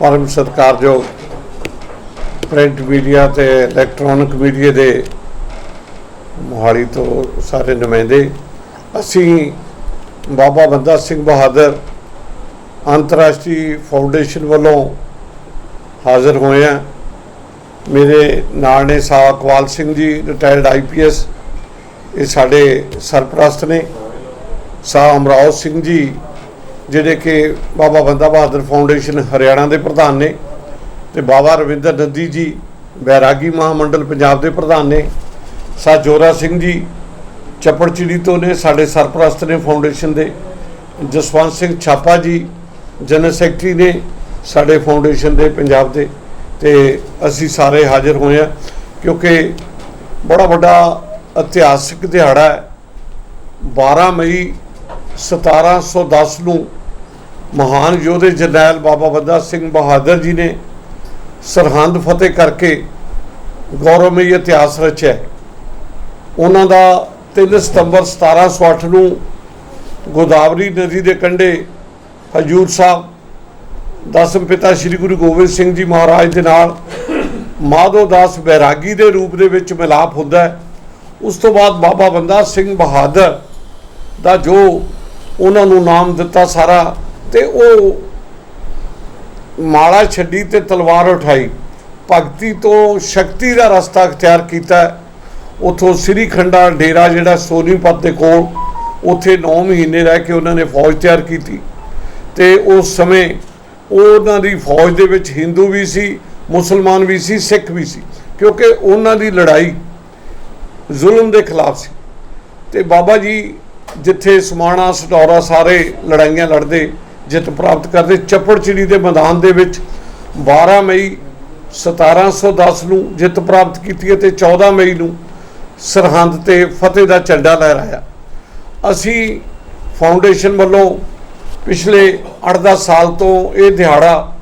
ਪਰਮ ਸਤਿਕਾਰਯੋਗ print media ਤੇ electronic media ਦੇ ਮੋਹਾਲੀ ਤੋਂ ਸਾਰੇ ਨੁਮਾਇੰਦੇ, ਅਸੀਂ ਬਾਬਾ ਬੰਦਾ ਸਿੰਘ ਬਹਾਦਰ ਅੰਤਰਰਾਸ਼ਟਰੀ ਫਾਊਂਡੇਸ਼ਨ ਵੱਲੋਂ ਹਾਜ਼ਰ ਹੋਏ ਹਾਂ। ਮੇਰੇ ਨਾਲ ਨੇ ਸਾਹ ਸਿੰਘ ਜੀ ਰਿਟਾਇਰਡ ਆਈਪੀਐਸ ਇਹ ਸਾਡੇ ਸਰਪ੍ਰਸਤ ਨੇ। ਸਾਹ ਅਮਰਾਓ ਸਿੰਘ ਜੀ ਜਿਹੜੇ ਕਿ ਬਾਬਾ ਬੰਦਾ ਬਹਾਦਰ ਫਾਊਂਡੇਸ਼ਨ ਹਰਿਆਣਾ ਦੇ ਪ੍ਰਧਾਨ ਨੇ ਤੇ ਬਾਬਾ ਰਵਿੰਦਰ ਨੱਦੀ ਜੀ ਬੈਰਾਗੀ ਮਹਾਮੰਡਲ ਪੰਜਾਬ ਦੇ ਪ੍ਰਧਾਨ ਨੇ ਸਾਹ ਜੋਰਾ ਸਿੰਘ ਜੀ ਚੱਪੜਚਿੜੀ ਤੋਂ ਨੇ, ਸਾਡੇ ਸਰਪ੍ਰਸਤ ਨੇ ਫਾਊਂਡੇਸ਼ਨ ਦੇ, ਜਸਵੰਤ ਸਿੰਘ ਛਾਪਾ ਜੀ ਜਨਰਲ ਸੈਕਟਰੀ ਨੇ ਸਾਡੇ ਫਾਊਂਡੇਸ਼ਨ ਦੇ ਪੰਜਾਬ ਦੇ ਤੇ ਅਸੀਂ ਸਾਰੇ ਹਾਜ਼ਰ ਹੋਏ ਆ ਕਿਉਂਕਿ ਬੜਾ ਵੱਡਾ ਇਤਿਹਾਸਿਕ ਦਿਹਾੜਾ ਹੈ। 12 ਮਈ 1710 ਨੂੰ ਮਹਾਨ ਯੋਧੇ ਜਰਨੈਲ ਬਾਬਾ ਬੰਦਾ ਸਿੰਘ ਬਹਾਦਰ ਜੀ ਨੇ ਸਰਹੰਦ ਫਤਿਹ ਕਰਕੇ ਗੌਰਵਮਈ ਇਤਿਹਾਸ ਰਚਿਆ ਉਹਨਾਂ ਦਾ 3 ਸਤੰਬਰ 1708 ਨੂੰ ਗੋਦਾਵਰੀ ਨਦੀ ਦੇ ਕੰਢੇ ਹਜੂਰ ਸਾਹਿਬ ਦਸਮ ਪਿਤਾ ਸ੍ਰੀ ਗੁਰੂ ਗੋਬਿੰਦ ਸਿੰਘ ਜੀ ਮਹਾਰਾਜ ਦੇ ਨਾਲ ਮਾਧੋ ਦਾਸ ਬੈਰਾਗੀ ਦੇ ਰੂਪ ਦੇ ਵਿੱਚ ਮਿਲਾਪ ਹੁੰਦਾ ਹੈ। ਉਸ ਤੋਂ ਬਾਅਦ ਬਾਬਾ ਬੰਦਾ ਸਿੰਘ ਬਹਾਦਰ ਦਾ ਜੋ ਉਹਨਾਂ ਨੂੰ ਨਾਮ ਦਿੱਤਾ ਸਾਰਾ ਤੇ ਉਹ ਮਾਲਾ ਛੱਡੀ ਤੇ ਤਲਵਾਰ ਉਠਾਈ। ਭਗਤੀ ਤੋਂ ਸ਼ਕਤੀ ਦਾ ਰਸਤਾ ਅਖਤਿਆਰ ਕੀਤਾ। ਉਥੋਂ ਸ੍ਰੀ ਖੰਡਾ ਡੇਰਾ ਜਿਹੜਾ ਸੋਨੀਪਤ ਦੇ ਕੋਲ, ਉੱਥੇ 9 ਮਹੀਨੇ ਰਹਿ ਕੇ ਉਹਨਾਂ ਨੇ ਫੌਜ ਤਿਆਰ ਕੀਤੀ। ਤੇ ਉਸ ਸਮੇਂ ਉਹਨਾਂ ਦੀ ਫੌਜ ਦੇ ਵਿੱਚ ਹਿੰਦੂ ਵੀ ਸੀ, ਮੁਸਲਮਾਨ ਵੀ ਸੀ, ਸਿੱਖ ਵੀ ਸੀ, ਕਿਉਂਕਿ ਉਹਨਾਂ ਦੀ ਲੜਾਈ ਜ਼ੁਲਮ ਦੇ ਖਿਲਾਫ ਸੀ। ਤੇ ਬਾਬਾ ਜੀ ਜਿੱਥੇ ਸਮਾਣਾ ਸਟੌਰਾ ਸਾਰੇ ਲੜਾਈਆਂ ਲੜਦੇ ਜਿੱਤ ਪ੍ਰਾਪਤ ਕਰਦੇ। ਚੱਪੜਚਿੜੀ ਦੇ ਮੈਦਾਨ ਦੇ ਵਿੱਚ 12 ਮਈ 1710 ਨੂੰ ਜਿੱਤ ਪ੍ਰਾਪਤ ਕੀਤੀ ਅਤੇ 14 ਮਈ ਨੂੰ ਸਰਹੰਦ ਤੇ ਫਤਿਹ ਦਾ ਝੰਡਾ ਲਹਿਰਾਇਆ। ਅਸੀਂ ਫਾਊਂਡੇਸ਼ਨ ਵੱਲੋਂ ਪਿਛਲੇ 8-10 ਸਾਲ ਤੋਂ ਇਹ ਦਿਹਾੜਾ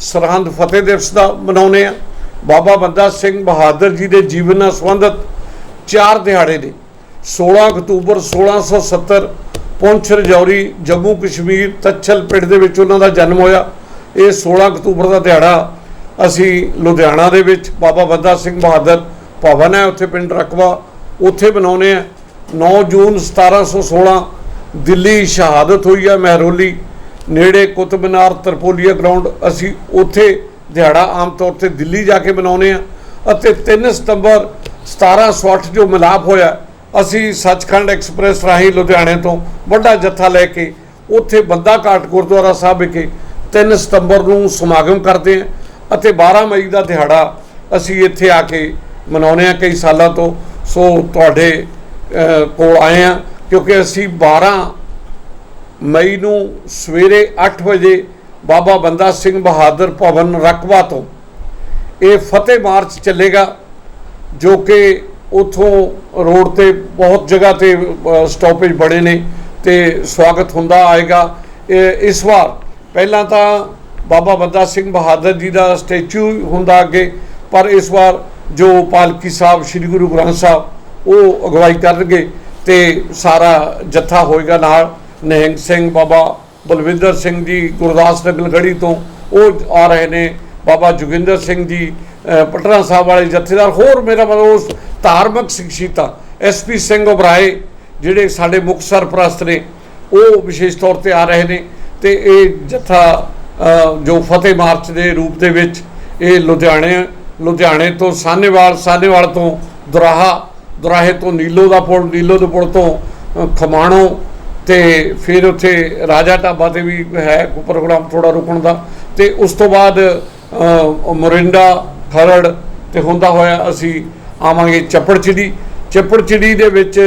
ਸਰਹੰਦ ਫਤਿਹ ਦਿਵਸ ਦਾ ਮਨਾਉਂਦੇ ਆ ਬਾਬਾ ਬੰਦਾ ਸਿੰਘ ਬਹਾਦਰ ਜੀ ਦੇ ਜੀਵਨ ਨਾਲ ਸੰਬੰਧਿਤ ਚਾਰ ਦਿਹਾੜੇ ਨੇ। 16 ਅਕਤੂਬਰ 1670 ਪੁੰਛ ਰਜੌਰੀ ਜੰਮੂ ਕਸ਼ਮੀਰ ਤੱਛਲ ਪਿੰਡ ਦੇ ਵਿੱਚ ਉਹਨਾਂ ਦਾ ਜਨਮ ਹੋਇਆ। ਇਹ 16 ਅਕਤੂਬਰ ਦਾ ਦਿਹਾੜਾ ਅਸੀਂ ਲੁਧਿਆਣਾ ਦੇ ਵਿੱਚ ਬਾਬਾ ਬੰਦਾ ਸਿੰਘ ਬਹਾਦਰ ਭਵਨ ਹੈ, ਉੱਥੇ ਪਿੰਡ ਰਕਬਾ ਉੱਥੇ ਮਨਾਉਂਦੇ ਆ 9 ਜੂਨ 1716 ਦਿੱਲੀ ਸ਼ਹਾਦਤ ਹੋਈ ਹੈ ਮਹਿਰੋਲੀ, ਨੇੜੇ ਕੁਤਬ ਮੀਨਾਰ ਤਰਪੋਲੀਆ ਗਰਾਊਂਡ। ਅਸੀਂ ਉੱਥੇ ਦਿਹਾੜਾ ਆਮ ਤੌਰ ਤੇ ਦਿੱਲੀ ਜਾ ਕੇ ਮਨਾਉਂਦੇ ਆ ਅਤੇ 3 ਸਤੰਬਰ 1708 ਜੋ ਮਿਲਾਪ ਹੋਇਆ ਅਸੀਂ ਸੱਚਖੰਡ ਐਕਸਪ੍ਰੈਸ ਰਾਹੀਂ ਲੁਧਿਆਣੇ ਤੋਂ ਵੱਡਾ ਜੱਥਾ ਲੈ ਕੇ ਉੱਥੇ ਬੰਦਾ ਘਾਟ ਗੁਰਦੁਆਰਾ ਸਾਹਿਬ ਵਿਖੇ 3 ਸਤੰਬਰ ਨੂੰ ਸਮਾਗਮ ਕਰਦੇ ਹਾਂ ਅਤੇ 12 ਮਈ ਦਾ ਦਿਹਾੜਾ ਅਸੀਂ ਇੱਥੇ ਆ ਕੇ ਮਨਾਉਂਦੇ ਹਾਂ ਕਈ ਸਾਲਾਂ ਤੋਂ। ਸੋ ਤੁਹਾਡੇ ਕੋਲ ਆਏ ਹਾਂ ਕਿਉਂਕਿ ਅਸੀਂ 12 ਮਈ ਨੂੰ ਸਵੇਰੇ 8 ਵਜੇ ਬਾਬਾ ਬੰਦਾ ਸਿੰਘ ਬਹਾਦਰ ਭਵਨ ਰਕਬਾ ਤੋਂ ਇਹ ਫਤਿਹ ਮਾਰਚ ਚੱਲੇਗਾ ਜੋ ਕਿ ਉਥੋਂ ਰੋਡ ਤੇ ਬਹੁਤ ਜਗ੍ਹਾ ਤੇ ਸਟਾਪੇਜ ਬੜੇ ਨੇ ਤੇ ਸਵਾਗਤ ਹੁੰਦਾ ਆਏਗਾ। ਇਹ, ਇਸ ਵਾਰ ਪਹਿਲਾਂ ਤਾਂ ਬਾਬਾ ਬੰਦਾ ਸਿੰਘ ਬਹਾਦਰ ਜੀ ਦਾ ਸਟੈਚੂ ਹੁੰਦਾ ਅੱਗੇ, ਪਰ ਇਸ ਵਾਰ ਜੋ ਪਾਲਕੀ ਸਾਹਿਬ, ਸ੍ਰੀ ਗੁਰੂ ਗ੍ਰੰਥ ਸਾਹਿਬ, ਉਹ ਅਗਵਾਈ ਕਰਨਗੇ ਤੇ ਸਾਰਾ ਜੱਥਾ ਹੋਏਗਾ ਨਾਲ। ਨਹਿੰਗ ਸਿੰਘ, ਬਾਬਾ ਬਲਵਿੰਦਰ ਸਿੰਘ ਜੀ ਗੁਰਦਾਸ ਨਗਰ ਗੜੀ ਤੋਂ ਉਹ ਆ ਰਹੇ ਨੇ। ਬਾਬਾ ਜੋਗਿੰਦਰ ਸਿੰਘ ਜੀ ਪਟਨਾ ਸਾਹਿਬ ਵਾਲੇ ਜਥੇਦਾਰ, ਹੋਰ ਮੇਰਾ ਮਤਲਬ ਉਸ ਧਾਰਮਿਕ ਸ਼ਖਸੀਅਤਾਂ ਐਸਪੀ ਸਿੰਘ ਉਬਰਾਏ, ਜਿਹੜੇ ਸਾਡੇ ਮੁੱਖ ਸਰਪ੍ਰਸਤ ਨੇ, ਉਹ ਵਿਸ਼ੇਸ਼ ਤੌਰ ਤੇ ਆ ਰਹੇ ਨੇ ਤੇ ਇਹ ਜਥਾ ਜੋ ਫਤਿਹ ਮਾਰਚ ਦੇ ਰੂਪ ਦੇ ਵਿੱਚ ਇਹ ਲੁਧਿਆਣੇ ਲੁਧਿਆਣੇ ਤੋਂ ਸਾਨੇਵਾਲ ਸਾਨੇਵਾਲ ਤੋਂ ਦੁਰਾਹਾ, ਦੁਰਾਹੇ ਤੋਂ ਨੀਲੋ ਦਾ ਪੁਲ, ਨੀਲੋ ਦੇ ਪੁਲ ਤੋਂ ਖਮਾਣੋ ਤੇ ਫਿਰ ਉੱਥੇ ਰਾਜਾ ਢਾਬਾ ਤੇ ਵੀ ਹੈ ਪ੍ਰੋਗਰਾਮ ਥੋੜਾ ਰੁਕਣ ਦਾ ਤੇ ਉਸ ਤੋਂ ਬਾਅਦ ਮੋਰਿੰਡਾ ਖਰੜ ਤੇ ਹੁੰਦਾ ਹੋਇਆ ਅਸੀਂ ਆਵਾਂਗੇ ਚੱਪੜਚਿੜੀ। ਚੱਪੜਚਿੜੀ ਦੇ ਵਿੱਚ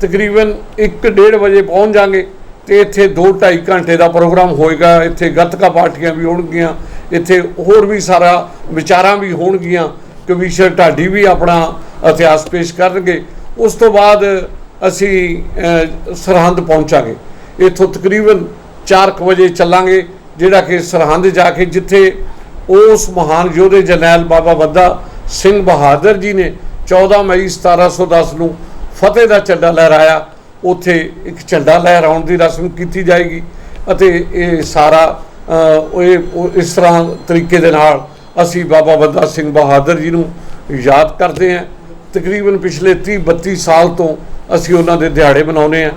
ਤਕਰੀਬਨ 1:30 ਵਜੇ ਪਹੁੰਚ ਜਾਾਂਗੇ ਤੇ ਇੱਥੇ 2-2.5 ਘੰਟੇ ਦਾ ਪ੍ਰੋਗਰਾਮ ਹੋਏਗਾ। ਇੱਥੇ ਗੱਤਕਾ ਪਾਰਟੀਆਂ ਵੀ ਹੋਣਗੀਆਂ ਇੱਥੇ ਹੋਰ ਵੀ ਸਾਰਾ ਵਿਚਾਰਾਂ ਵੀ ਹੋਣਗੀਆਂ। ਕਵੀਸ਼ਰ ਢਾਡੀ ਵੀ ਆਪਣਾ ਇਤਿਹਾਸ ਪੇਸ਼ ਕਰਨਗੇ। ਉਸ ਤੋਂ ਬਾਅਦ ਅਸੀਂ ਅ, ਸਰਹੰਦ ਪਹੁੰਚਾਂਗੇ। ਇੱਥੋਂ ਤਕਰੀਬਨ 4:00 ਵਜੇ ਚੱਲਾਂਗੇ ਜਿਹੜਾ ਕਿ ਸਰਹੰਦ ਜਾ ਕੇ ਜਿੱਥੇ ਉਸ ਮਹਾਨ ਯੋਧੇ ਜਰਨੈਲ ਬਾਬਾ ਬੰਦਾ ਸਿੰਘ ਬਹਾਦਰ ਜੀ ਨੇ 14 ਮਈ 1710 ਨੂੰ ਫਤਿਹ ਦਾ ਝੰਡਾ ਲਹਿਰਾਇਆ। ਉੱਥੇ ਇੱਕ ਝੰਡਾ ਲਹਿਰਾਉਣ ਦੀ ਰਸਮ ਕੀਤੀ ਜਾਏਗੀ ਅਤੇ ਇਹ ਸਾਰਾ ਇਹ ਇਸ ਤਰ੍ਹਾਂ ਤਰੀਕੇ ਦੇ ਨਾਲ ਅਸੀਂ ਬਾਬਾ ਬੰਦਾ ਸਿੰਘ ਬਹਾਦਰ ਜੀ ਨੂੰ ਯਾਦ ਕਰਦੇ ਹਾਂ। ਤਕਰੀਬਨ ਪਿਛਲੇ 30 32 ਸਾਲ ਤੋਂ ਅਸੀਂ ਉਹਨਾਂ ਦੇ ਦਿਹਾੜੇ ਮਨਾਉਂਦੇ ਹਾਂ।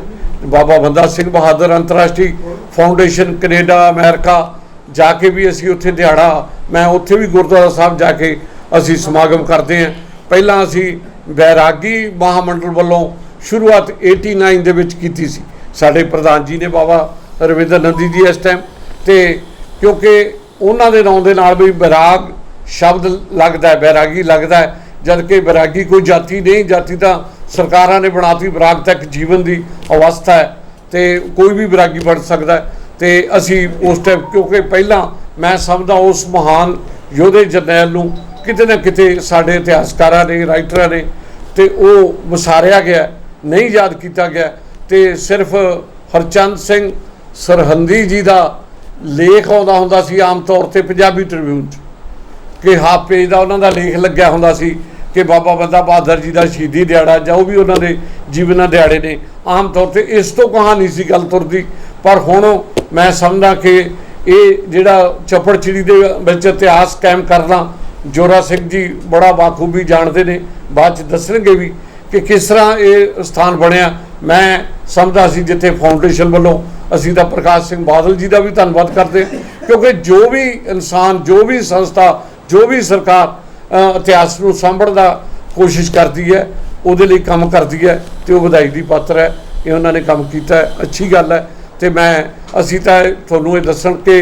ਬਾਬਾ ਬੰਦਾ ਸਿੰਘ ਬਹਾਦਰ ਅੰਤਰਰਾਸ਼ਟਰੀ ਫਾਊਂਡੇਸ਼ਨ ਕੈਨੇਡਾ, ਅਮਰੀਕਾ ਜਾ ਕੇ ਵੀ ਅਸੀਂ ਉੱਥੇ ਦਿਹਾੜਾ, ਮੈਂ ਉੱਥੇ ਵੀ ਗੁਰਦੁਆਰਾ ਸਾਹਿਬ ਜਾ ਕੇ ਅਸੀਂ ਸਮਾਗਮ ਕਰਦੇ ਹਾਂ। ਪਹਿਲਾਂ ਅਸੀਂ ਵੈਰਾਗੀ ਮਹਾਮੰਡਲ ਵੱਲੋਂ ਸ਼ੁਰੂਆਤ 89 ਦੇ ਵਿੱਚ ਕੀਤੀ ਸੀ। ਸਾਡੇ ਪ੍ਰਧਾਨ ਜੀ ਨੇ ਬਾਬਾ ਰਵਿੰਦਰ ਨੰਦੀ ਜੀ ਇਸ ਟਾਈਮ ਤੇ ਕਿਉਂਕਿ ਉਹਨਾਂ ਦੇ ਨਾਂ ਦੇ ਨਾਲ ਵੀ ਬੈਰਾਗ ਸ਼ਬਦ ਲੱਗਦਾ ਹੈ ਬੈਰਾਗੀ ਲੱਗਦਾ ਹੈ। ਜਦ ਕਿ ਬੈਰਾਗੀ ਕੋਈ ਜਾਤੀ ਨਹੀਂ, ਜਾਤੀ ਤਾਂ ਸਰਕਾਰਾਂ ਨੇ ਬਣਾਤੀ ਬੈਰਾਗ ਤੱਕ ਜੀਵਨ ਦੀ ਅਵਸਥਾ ਹੈ ਤੇ ਕੋਈ ਵੀ ਬੈਰਾਗੀ ਬਣ ਸਕਦਾ ਹੈ। ਤੇ ਅਸੀਂ ਉਸ ਟਾਈਮ ਕਿਉਂਕਿ ਪਹਿਲਾਂ ਮੈਂ ਸਮਝਦਾ ਉਸ ਮਹਾਨ ਯੋਧੇ ਜਰਨੈਲ ਨੂੰ ਕਿਤੇ ਨਾ ਕਿਤੇ ਸਾਡੇ ਇਤਿਹਾਸਕਾਰਾਂ ਨੇ ਰਾਈਟਰਾਂ ਨੇ ਤੇ ਉਹ ਵਿਸਾਰਿਆ ਗਿਆ, ਨਹੀਂ ਯਾਦ ਕੀਤਾ ਗਿਆ ਤੇ ਸਿਰਫ ਹਰਚੰਦ ਸਿੰਘ ਸਰਹੰਦੀ ਜੀ ਦਾ ਲੇਖ ਆਉਂਦਾ ਹੁੰਦਾ ਸੀ ਆਮ ਤੌਰ ਤੇ ਪੰਜਾਬੀ ਟ੍ਰਿਬਿਊਨ 'ਚ ਕਿ ਹਾਫ ਪੇਜ ਦਾ ਉਹਨਾਂ ਦਾ ਲੇਖ ਲੱਗਿਆ ਹੁੰਦਾ ਸੀ ਕਿ ਬਾਬਾ ਬੰਦਾ ਬਹਾਦਰ ਜੀ ਦਾ ਸ਼ਹੀਦੀ ਦਿਹਾੜਾ ਜਾਂ ਉਹ ਵੀ ਉਹਨਾਂ ਦੇ ਜੀਵਨਾਂ ਦਿਹਾੜੇ ਨੇ। ਆਮ ਤੌਰ ਤੇ ਇਸ ਤੋਂ ਕਹਾਣੀ ਸੀ ਗੱਲ ਤੁਰਦੀ, ਪਰ ਹੁਣ ਮੈਂ ਸਮਝਦਾ ਕਿ ਇਹ ਜਿਹੜਾ ਚਪੜਚਿੜੀ ਦੇ ਵਿੱਚ ਇਤਿਹਾਸ ਕਾਇਮ ਕਰਨਾ, ਜੋਰਾ ਸਿੰਘ ਜੀ ਬੜਾ ਬਾਖੂਬੀ ਜਾਣਦੇ ਨੇ, ਬਾਅਦ ਚ ਦੱਸਣਗੇ ਵੀ ਕਿ ਕਿਸ ਤਰ੍ਹਾਂ ਇਹ ਸਥਾਨ ਬਣਿਆ। ਮੈਂ ਸਮਝਦਾ ਸੀ ਜਿੱਥੇ ਫਾਊਂਡੇਸ਼ਨ ਵੱਲੋਂ ਅਸੀਂ ਤਾਂ ਪ੍ਰਕਾਸ਼ ਸਿੰਘ ਬਾਦਲ ਜੀ ਦਾ ਵੀ ਧੰਨਵਾਦ ਕਰਦੇ ਹਾਂ, ਕਿਉਂਕਿ ਜੋ ਵੀ ਇਨਸਾਨ, ਜੋ ਵੀ ਸੰਸਥਾ, ਜੋ ਵੀ ਸਰਕਾਰ ਇਤਿਹਾਸ ਨੂੰ ਸਾਂਭਣ ਦਾ ਕੋਸ਼ਿਸ਼ ਕਰਦੀ ਹੈ, ਉਹਦੇ ਲਈ ਕੰਮ ਕਰਦੀ ਹੈ ਤੇ ਉਹ ਵਧਾਈ ਦੀ ਪਾਤਰ ਹੈ, ਇਹ ਉਹਨਾਂ ਨੇ ਕੰਮ ਕੀਤਾ ਅੱਛੀ ਗੱਲ ਹੈ। ਤੇ ਮੈਂ ਅਸੀਂ ਤਾਂ ਇਹ ਤੁਹਾਨੂੰ ਇਹ ਦੱਸਣ ਕਿ